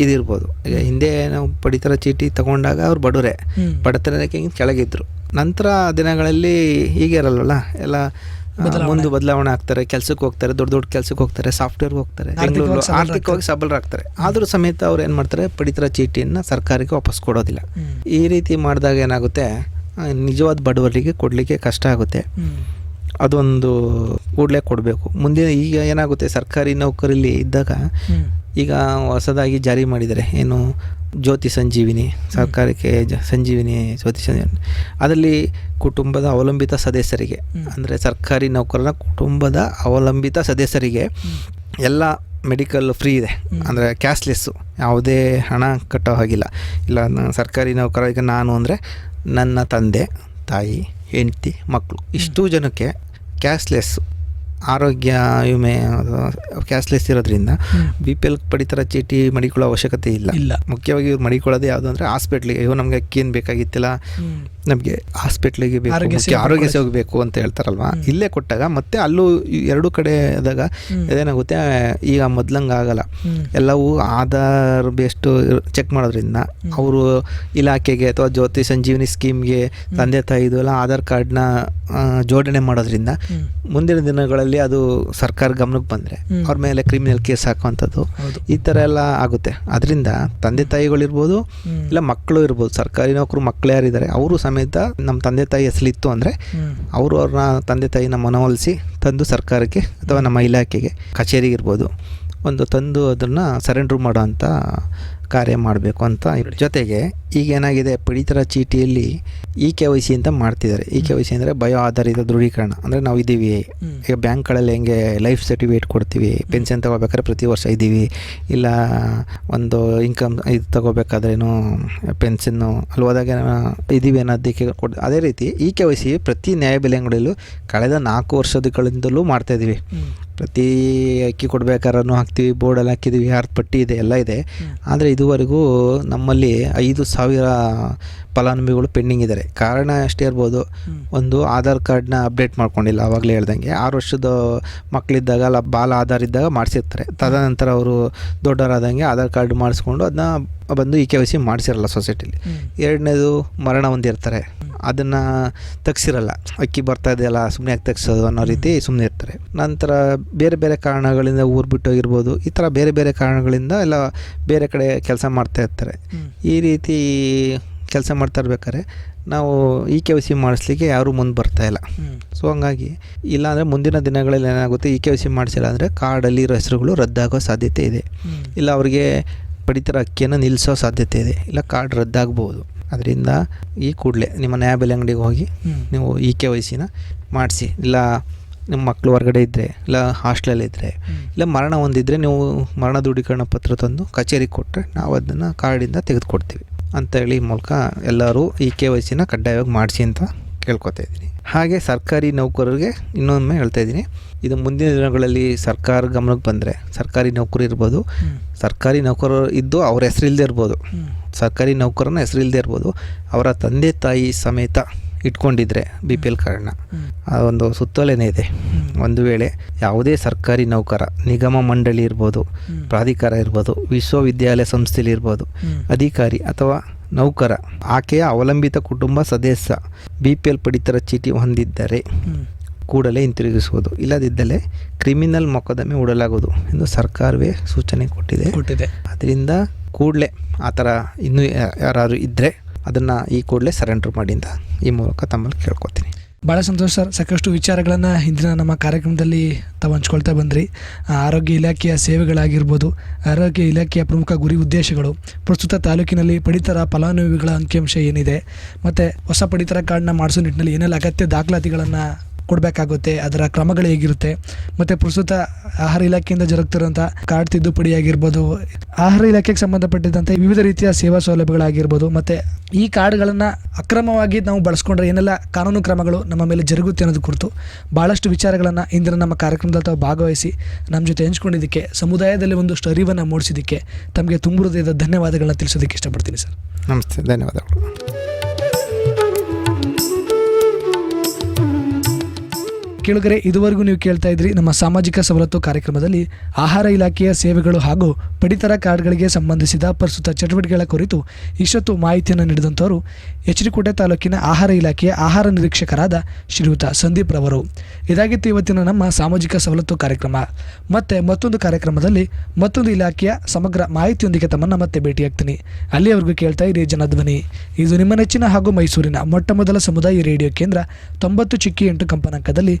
ಇದಿರ್ಬೋದು. ಈಗ ಹಿಂದೆ ನಾವು ಪಡಿತರ ಚೀಟಿ ತಗೊಂಡಾಗ ಅವ್ರು ಬಡವರೇ. ಬಡತನಕ್ಕೆ ಕೆಳಗೆ ಕೆಳಗಿದ್ರು ನಂತರ ದಿನಗಳಲ್ಲಿ ಹೀಗೆ ಇರಲ್ಲ ಎಲ್ಲ ಒಂದು ಮುಂದೆ ಬದಲಾವಣೆ ಆಗ್ತಾರೆ ಕೆಲಸಕ್ಕೆ ಹೋಗ್ತಾರೆ ದೊಡ್ಡ ದೊಡ್ಡ ಕೆಲಸಕ್ಕೆ ಹೋಗ್ತಾರೆ ಸಾಫ್ಟ್ವೇರ್ಗೆ ಹೋಗ್ತಾರೆ ಆರ್ಥಿಕವಾಗಿ ಬೆಂಗಳೂರು ಸಬಲರಾಗ್ತಾರೆ. ಆರ್ಥಿಕವಾಗಿ ಸಬಲರಾಗ್ತಾರೆ. ಆದರೂ ಸಮೇತ ಅವ್ರು ಏನು ಮಾಡ್ತಾರೆ ಪಡಿತರ ಚೀಟಿಯನ್ನು ಸರ್ಕಾರಕ್ಕೆ ವಾಪಸ್ ಕೊಡೋದಿಲ್ಲ. ಈ ರೀತಿ ಮಾಡಿದಾಗ ಏನಾಗುತ್ತೆ ನಿಜವಾದ ಬಡವರಿಗೆ ಕೊಡಲಿಕ್ಕೆ ಕಷ್ಟ ಆಗುತ್ತೆ. ಅದೊಂದು ಕೂಡಲೇ ಕೊಡಬೇಕು. ಮುಂದೆ ಈಗ ಏನಾಗುತ್ತೆ ಸರ್ಕಾರಿ ನೌಕರಿಲಿ ಇದ್ದಾಗ ಈಗ ಹೊಸದಾಗಿ ಜಾರಿ ಮಾಡಿದರೆ ಏನು ಜ್ಯೋತಿ ಸಂಜೀವಿನಿ ಸರ್ಕಾರಕ್ಕೆ ಸಂಜೀವಿನಿ ಜ್ಯೋತಿ ಸಂಜೀವಿನಿ. ಅದರಲ್ಲಿ ಕುಟುಂಬದ ಅವಲಂಬಿತ ಸದಸ್ಯರಿಗೆ ಅಂದರೆ ಸರ್ಕಾರಿ ನೌಕರರ ಕುಟುಂಬದ ಅವಲಂಬಿತ ಸದಸ್ಯರಿಗೆ ಎಲ್ಲ ಮೆಡಿಕಲ್ ಫ್ರೀ ಇದೆ. ಅಂದರೆ ಕ್ಯಾಶ್ಲೆಸ್ಸು ಯಾವುದೇ ಹಣ ಕಟ್ಟೋ ಹಾಗಿಲ್ಲ. ಇಲ್ಲ ಸರ್ಕಾರಿ ನೌಕರ ಈಗ ನಾನು ಅಂದರೆ ನನ್ನ ತಂದೆ ತಾಯಿ ಹೆಂಡತಿ ಮಕ್ಕಳು ಇಷ್ಟು ಜನಕ್ಕೆ ಕ್ಯಾಶ್ಲೆಸ್ ಆರೋಗ್ಯ ವಿಮೆ ಕ್ಯಾಶ್ಲೆಸ್ ಇರೋದ್ರಿಂದ ಬಿ ಪಿ ಎಲ್ ಪಡಿತರ ಚೀಟಿ ಮಡಿಕೊಳ್ಳೋ ಅವಶ್ಯಕತೆ ಇಲ್ಲ. ಇಲ್ಲ. ಮುಖ್ಯವಾಗಿ ಇವ್ರು ಮಡಿಕೊಳ್ಳೋದು ಯಾವುದು ಅಂದರೆ ಹಾಸ್ಪಿಟ್ಲಿಗೆ ಅಯ್ಯೋ ನಮಗೆ ಅಕ್ಕೇನು ಬೇಕಾಗಿತ್ತಿಲ್ಲ. ನಮಗೆ ಹಾಸ್ಪಿಟ್ಲಿಗೆ ಬೇಕು ಆರೋಗ್ಯ ಸೇವೆ ಬೇಕು ಅಂತ ಹೇಳ್ತಾರಲ್ವಾ? ಇಲ್ಲೇ ಕೊಟ್ಟಾಗ ಮತ್ತೆ ಅಲ್ಲೂ ಎರಡು ಕಡೆ ಆದಾಗ ಏನಾಗುತ್ತೆ ಈಗ ಮೊದ್ಲಂಗೆ ಆಗಲ್ಲ. ಎಲ್ಲವೂ ಆಧಾರ್ ಬೇಸ್ಡು ಚೆಕ್ ಮಾಡೋದ್ರಿಂದ ಅವರು ಇಲಾಖೆಗೆ ಅಥವಾ ಜ್ಯೋತಿ ಸಂಜೀವಿನಿ ಸ್ಕೀಮ್ಗೆ ತಂದೆ ತಾಯಿದು ಎಲ್ಲ ಆಧಾರ್ ಕಾರ್ಡ್ನ ಜೋಡಣೆ ಮಾಡೋದ್ರಿಂದ ಮುಂದಿನ ದಿನಗಳಲ್ಲಿ ಅದು ಸರ್ಕಾರ ಗಮನಕ್ಕೆ ಬಂದರೆ ಅವ್ರ ಮೇಲೆ ಕ್ರಿಮಿನಲ್ ಕೇಸ್ ಹಾಕುವಂಥದ್ದು ಈ ಥರ ಎಲ್ಲ ಆಗುತ್ತೆ. ಅದರಿಂದ ತಂದೆ ತಾಯಿಗಳಿರ್ಬೋದು ಇಲ್ಲ ಮಕ್ಕಳು ಇರ್ಬೋದು ಸರ್ಕಾರಿ ನೌಕರು ಮಕ್ಕಳು ಯಾರಿದ್ದಾರೆ ಅವರು ಸಮೇತ ನಮ್ಮ ತಂದೆ ತಾಯಿ ಹೆಸಲಿತ್ತು ಅಂದರೆ ಅವರು ಅವ್ರನ್ನ ತಂದೆ ತಾಯಿನ ಮನವೊಲಿಸಿ ತಂದು ಸರ್ಕಾರಕ್ಕೆ ಅಥವಾ ನಮ್ಮ ಇಲಾಖೆಗೆ ಕಚೇರಿಗೆ ಇರ್ಬೋದು ಒಂದು ತಂದು ಅದನ್ನು ಸರೆಂಡ್ರ್ ಮಾಡೋ ಅಂಥ ಕಾರ್ಯ ಮಾಡಬೇಕು ಅಂತ ಜೊತೆಗೆ ಈಗ ಏನಾಗಿದೆ ಪಡಿತರ ಚೀಟಿಯಲ್ಲಿ ಇ ಕೆ ವೈ ಸಿ ಅಂತ ಮಾಡ್ತಿದ್ದಾರೆ. ಇ ಕೆ ವೈ ಸಿ ಅಂದರೆ ಬಯೋ ಆಧಾರಿತ ದೃಢೀಕರಣ. ಅಂದರೆ ನಾವು ಇದ್ದೀವಿ. ಈಗ ಬ್ಯಾಂಕ್ಗಳಲ್ಲಿ ಹೆಂಗೆ ಲೈಫ್ ಸರ್ಟಿಫಿಕೇಟ್ ಕೊಡ್ತೀವಿ ಪೆನ್ಷನ್ ತೊಗೋಬೇಕಾದ್ರೆ ಪ್ರತಿ ವರ್ಷ ಇದ್ದೀವಿ. ಇಲ್ಲ ಒಂದು ಇನ್ಕಮ್ ಇದು ತೊಗೋಬೇಕಾದ್ರೇನು ಪೆನ್ಷನ್ನು ಅಲ್ಲಿ ಹೋದಾಗ ಇದ್ದೀವಿ ಅನ್ನೋದಕ್ಕೆ ಕೊಡ್ ಅದೇ ರೀತಿ ಇ ಕೆ ವೈ ಸಿ ಪ್ರತಿ ನ್ಯಾಯಬೆಲೆಗಳಲ್ಲೂ ಕಳೆದ ನಾಲ್ಕು ವರ್ಷದಗಳಿಂದಲೂ ಮಾಡ್ತಾಯಿದ್ದೀವಿ ಪ್ರತಿ ಅಕ್ಕಿ ಕೊಡ್ಬೇಕಾದ್ರೂ ಹಾಕ್ತೀವಿ ಬೋರ್ಡಲ್ಲಿ ಹಾಕಿದ್ದೀವಿ ಯಾರ್ದು ಪಟ್ಟಿ ಇದೆ ಎಲ್ಲ ಇದೆ. ಆದರೆ ಇದುವರೆಗೂ ನಮ್ಮಲ್ಲಿ ಐದು ಸಾವಿರ ಫಲಾನುಭವಿಗಳು ಪೆಂಡಿಂಗ್ ಇದ್ದಾರೆ ಕಾರಣ ಅಷ್ಟೇ ಇರ್ಬೋದು ಒಂದು ಆಧಾರ್ ಕಾರ್ಡ್ನ ಅಪ್ಡೇಟ್ ಮಾಡ್ಕೊಂಡಿಲ್ಲ ಆವಾಗಲೇ ಹೇಳ್ದಂಗೆ. ಆರು ವರ್ಷದ ಮಕ್ಕಳಿದ್ದಾಗ ಅಲ್ಲ ಬಾಲ ಆಧಾರ್ ಇದ್ದಾಗ ಮಾಡಿಸಿರ್ತಾರೆ. ತದನಂತರ ಅವರು ದೊಡ್ಡವರಾದಂಗೆ ಆಧಾರ್ ಕಾರ್ಡ್ ಮಾಡಿಸ್ಕೊಂಡು ಅದನ್ನ ಬಂದು ಇ ಕೆ ವೈ ಸಿ ಮಾಡಿಸಿರಲ್ಲ ಸೊಸೈಟಿಲಿ. ಎರಡನೇದು ಮರಣ ಹೊಂದಿರ್ತಾರೆ. ಅದನ್ನು ತೆಗ್ಸಿರಲ್ಲ. ಅಕ್ಕಿ ಬರ್ತಾ ಇದೆಯಲ್ಲ ಸುಮ್ಮನೆ ಯಾಕೆ ತೆಗ್ಸೋದು ಅನ್ನೋ ರೀತಿ ಸುಮ್ಮನೆ ಇರ್ತಾರೆ. ನಂತರ ಬೇರೆ ಬೇರೆ ಕಾರಣಗಳಿಂದ ಊರು ಬಿಟ್ಟೋಗಿರ್ಬೋದು ಈ ಥರ ಬೇರೆ ಬೇರೆ ಕಾರಣಗಳಿಂದ ಎಲ್ಲ ಬೇರೆ ಕಡೆ ಕೆಲಸ ಮಾಡ್ತಾ ಇರ್ತಾರೆ. ಈ ರೀತಿ ಕೆಲಸ ಮಾಡ್ತಾ ಇರ್ಬೇಕಾದ್ರೆ ನಾವು ಇ ಕೆ ವೈ ಸಿ ಮಾಡಿಸ್ಲಿಕ್ಕೆ ಯಾರೂ ಮುಂದೆ ಬರ್ತಾ ಇಲ್ಲ. ಸೊ ಹಂಗಾಗಿ ಇಲ್ಲಾಂದರೆ ಮುಂದಿನ ದಿನಗಳಲ್ಲಿ ಏನಾಗುತ್ತೆ ಇ ಕೆ ವೈ ಸಿ ಮಾಡಿಸಿಲ್ಲ ಅಂದರೆ ಕಾರ್ಡಲ್ಲಿ ಇರೋ ಹೆಸರುಗಳು ರದ್ದಾಗೋ ಸಾಧ್ಯತೆ ಇದೆ. ಇಲ್ಲ ಅವರಿಗೆ ಪಡಿತರ ಅಕ್ಕಿಯನ್ನು ನಿಲ್ಲಿಸೋ ಸಾಧ್ಯತೆ ಇದೆ. ಇಲ್ಲ ಕಾರ್ಡ್ ರದ್ದಾಗ್ಬೋದು. ಅದರಿಂದ ಈ ಕೂಡಲೇ ನಿಮ್ಮ ನ್ಯಾಯಬೆಲೆ ಅಂಗಡಿಗೆ ಹೋಗಿ ನೀವು ಇ ಕೆ ವೈ ಸಿನ ಮಾಡಿಸಿ. ಇಲ್ಲ ನಿಮ್ಮ ಮಕ್ಕಳು ಹೊರಗಡೆ ಇದ್ದರೆ ಇಲ್ಲ ಹಾಸ್ಟೆಲಲ್ಲಿದ್ದರೆ ಇಲ್ಲ ಮರಣ ಹೊಂದಿದ್ರೆ ನೀವು ಮರಣ ದೃಢೀಕರಣ ಪತ್ರ ತಂದು ಕಚೇರಿಗೆ ಕೊಟ್ಟರೆ ನಾವು ಅದನ್ನು ಕಾರ್ಡಿಂದ ತೆಗೆದುಕೊಡ್ತೀವಿ. ಅಂತ ಹೇಳಿ ಮೂಲಕ ಎಲ್ಲರೂ ಈ ಕೆ ವೈ ಸಿನ ಕಡ್ಡಾಯವಾಗಿ ಮಾಡಿಸಿ ಅಂತ ಕೇಳ್ಕೊತಾ ಇದ್ದೀನಿ. ಹಾಗೆ ಸರ್ಕಾರಿ ನೌಕರರಿಗೆ ಇನ್ನೊಮ್ಮೆ ಹೇಳ್ತಾ ಇದ್ದೀನಿ. ಇದು ಮುಂದಿನ ದಿನಗಳಲ್ಲಿ ಸರ್ಕಾರ ಗಮನಕ್ಕೆ ಬಂದರೆ ಸರ್ಕಾರಿ ನೌಕರಿ ಇರ್ಬೋದು. ಸರ್ಕಾರಿ ನೌಕರರು ಇದ್ದು ಅವ್ರ ಹೆಸರಿಲ್ಲದೆ ಇರ್ಬೋದು. ಸರ್ಕಾರಿ ನೌಕರನ ಹೆಸರಿಲ್ಲದೆ ಇರ್ಬೋದು ಅವರ ತಂದೆ ತಾಯಿ ಸಮೇತ ಇಟ್ಕೊಂಡಿದ್ರೆ ಬಿ ಪಿ ಎಲ್ ಕಾರ್ಡ್ನ. ಆ ಒಂದು ಸುತ್ತೋಲೆನೇ ಇದೆ. ಒಂದು ವೇಳೆ ಯಾವುದೇ ಸರ್ಕಾರಿ ನೌಕರ ನಿಗಮ ಮಂಡಳಿ ಇರ್ಬೋದು ಪ್ರಾಧಿಕಾರ ಇರ್ಬೋದು ವಿಶ್ವವಿದ್ಯಾಲಯ ಸಂಸ್ಥೆಲಿ ಇರ್ಬೋದು ಅಧಿಕಾರಿ ಅಥವಾ ನೌಕರ ಆಕೆಯ ಅವಲಂಬಿತ ಕುಟುಂಬ ಸದಸ್ಯ ಬಿ ಪಿ ಎಲ್ ಪಡಿತರ ಚೀಟಿ ಹೊಂದಿದ್ದರೆ ಕೂಡಲೇ ಹಿಂತಿರುಗಿಸುವುದು. ಇಲ್ಲದಿದ್ದಲ್ಲಿ ಕ್ರಿಮಿನಲ್ ಮೊಕದ್ದಮೆ ಹೂಡಲಾಗುವುದು ಎಂದು ಸರ್ಕಾರವೇ ಸೂಚನೆ ಕೊಟ್ಟಿದೆ. ಕೊಟ್ಟಿದೆ. ಅದರಿಂದ ಕೂಡಲೇ ಆ ಥರ ಇನ್ನೂ ಯಾರಾದರೂ ಇದ್ದರೆ ಅದನ್ನು ಈ ಕೂಡಲೇ ಸರೆಂಡರ್ ಮಾಡಿ ಅಂತ ಈ ಮೂಲಕ ತಮ್ಮಲ್ಲಿ ಕೇಳ್ಕೊತೀನಿ. ಭಾಳ ಸಂತೋಷ ಸರ್. ಸಾಕಷ್ಟು ವಿಚಾರಗಳನ್ನು ಹಿಂದಿನ ನಮ್ಮ ಕಾರ್ಯಕ್ರಮದಲ್ಲಿ ತಾವು ಹಂಚ್ಕೊಳ್ತಾ ಬಂದ್ರಿ. ಆರೋಗ್ಯ ಇಲಾಖೆಯ ಸೇವೆಗಳಾಗಿರ್ಬೋದು, ಆರೋಗ್ಯ ಇಲಾಖೆಯ ಪ್ರಮುಖ ಗುರಿ ಉದ್ದೇಶಗಳು, ಪ್ರಸ್ತುತ ತಾಲೂಕಿನಲ್ಲಿ ಪಡಿತರ ಫಲಾನುಭವಿಗಳ ಅಂಕಿಅಂಶ ಏನಿದೆ, ಮತ್ತು ಹೊಸ ಪಡಿತರ ಕಾರ್ಡ್ನ ಮಾಡಿಸೋ ನಿಟ್ಟಿನಲ್ಲಿ ಏನೆಲ್ಲ ಅಗತ್ಯ ದಾಖಲಾತಿಗಳನ್ನು ಕೊಡಬೇಕಾಗುತ್ತೆ, ಅದರ ಕ್ರಮಗಳು ಹೇಗಿರುತ್ತೆ. ಮತ್ತು ಪ್ರಸ್ತುತ ಆಹಾರ ಇಲಾಖೆಯಿಂದ ಜರುಗ್ತಿರೋಂಥ ಕಾರ್ಡ್ ತಿದ್ದುಪಡಿ ಆಗಿರ್ಬೋದು, ಆಹಾರ ಇಲಾಖೆಗೆ ಸಂಬಂಧಪಟ್ಟಿದ್ದಂಥ ವಿವಿಧ ರೀತಿಯ ಸೇವಾ ಸೌಲಭ್ಯಗಳಾಗಿರ್ಬೋದು, ಮತ್ತು ಈ ಕಾರ್ಡ್ಗಳನ್ನು ಅಕ್ರಮವಾಗಿ ನಾವು ಬಳಸ್ಕೊಂಡ್ರೆ ಏನೆಲ್ಲ ಕಾನೂನು ಕ್ರಮಗಳು ನಮ್ಮ ಮೇಲೆ ಜರುಗುತ್ತೆ ಅನ್ನೋದು ಕುರಿತು ಭಾಳಷ್ಟು ವಿಚಾರಗಳನ್ನು ಇಂದಿನ ನಮ್ಮ ಕಾರ್ಯಕ್ರಮದಲ್ಲಿ ತಾವು ಭಾಗವಹಿಸಿ ನಮ್ಮ ಜೊತೆ ಹಂಚ್ಕೊಂಡಿದ್ದಕ್ಕೆ, ಸಮುದಾಯದಲ್ಲಿ ಒಂದಷ್ಟು ಅರಿವನ್ನು ಮೂಡಿಸಿದ್ದಕ್ಕೆ ತಮಗೆ ತುಂಬ ಹೃದಯದ ಧನ್ಯವಾದಗಳನ್ನ ತಿಳಿಸೋದಕ್ಕೆ ಇಷ್ಟಪಡ್ತೀನಿ ಸರ್. ನಮಸ್ತೆ, ಧನ್ಯವಾದಗಳು. ಕೇಳುಗರೆ, ಇದುವರೆಗೂ ನೀವು ಕೇಳ್ತಾ ಇದ್ರಿ ನಮ್ಮ ಸಾಮಾಜಿಕ ಸವಲತ್ತು ಕಾರ್ಯಕ್ರಮದಲ್ಲಿ ಆಹಾರ ಇಲಾಖೆಯ ಸೇವೆಗಳು ಹಾಗೂ ಪಡಿತರ ಕಾರ್ಡ್ಗಳಿಗೆ ಸಂಬಂಧಿಸಿದ ಪ್ರಸ್ತುತ ಚಟುವಟಿಕೆಗಳ ಕುರಿತು ಇಷ್ಟೊತ್ತು ಮಾಹಿತಿಯನ್ನು ನೀಡಿದಂಥವರು ಎಚ್ ತಾಲೂಕಿನ ಆಹಾರ ಇಲಾಖೆಯ ಆಹಾರ ನಿರೀಕ್ಷಕರಾದ ಶ್ರೀಯುತ ಸಂದೀಪ್ ರವರು. ಇದಾಗಿತ್ತು ಇವತ್ತಿನ ನಮ್ಮ ಸಾಮಾಜಿಕ ಸವಲತ್ತು ಕಾರ್ಯಕ್ರಮ. ಮತ್ತೆ ಮತ್ತೊಂದು ಕಾರ್ಯಕ್ರಮದಲ್ಲಿ ಮತ್ತೊಂದು ಇಲಾಖೆಯ ಸಮಗ್ರ ಮಾಹಿತಿಯೊಂದಿಗೆ ತಮ್ಮನ್ನು ಮತ್ತೆ ಭೇಟಿಯಾಗ್ತೀನಿ. ಅಲ್ಲಿಯವರೆಗೂ ಕೇಳ್ತಾ ಇರಿ ಜನಧ್ವನಿ. ಇದು ನಿಮ್ಮ ನೆಚ್ಚಿನ ಹಾಗೂ ಮೈಸೂರಿನ ಮೊಟ್ಟ ಮೊದಲ ಸಮುದಾಯ ರೇಡಿಯೋ ಕೇಂದ್ರ ತೊಂಬತ್ತು ಚಿಕ್ಕಿ ಎಂಟು ಕಂಪನಾಂಕದಲ್ಲಿ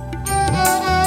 Thank you.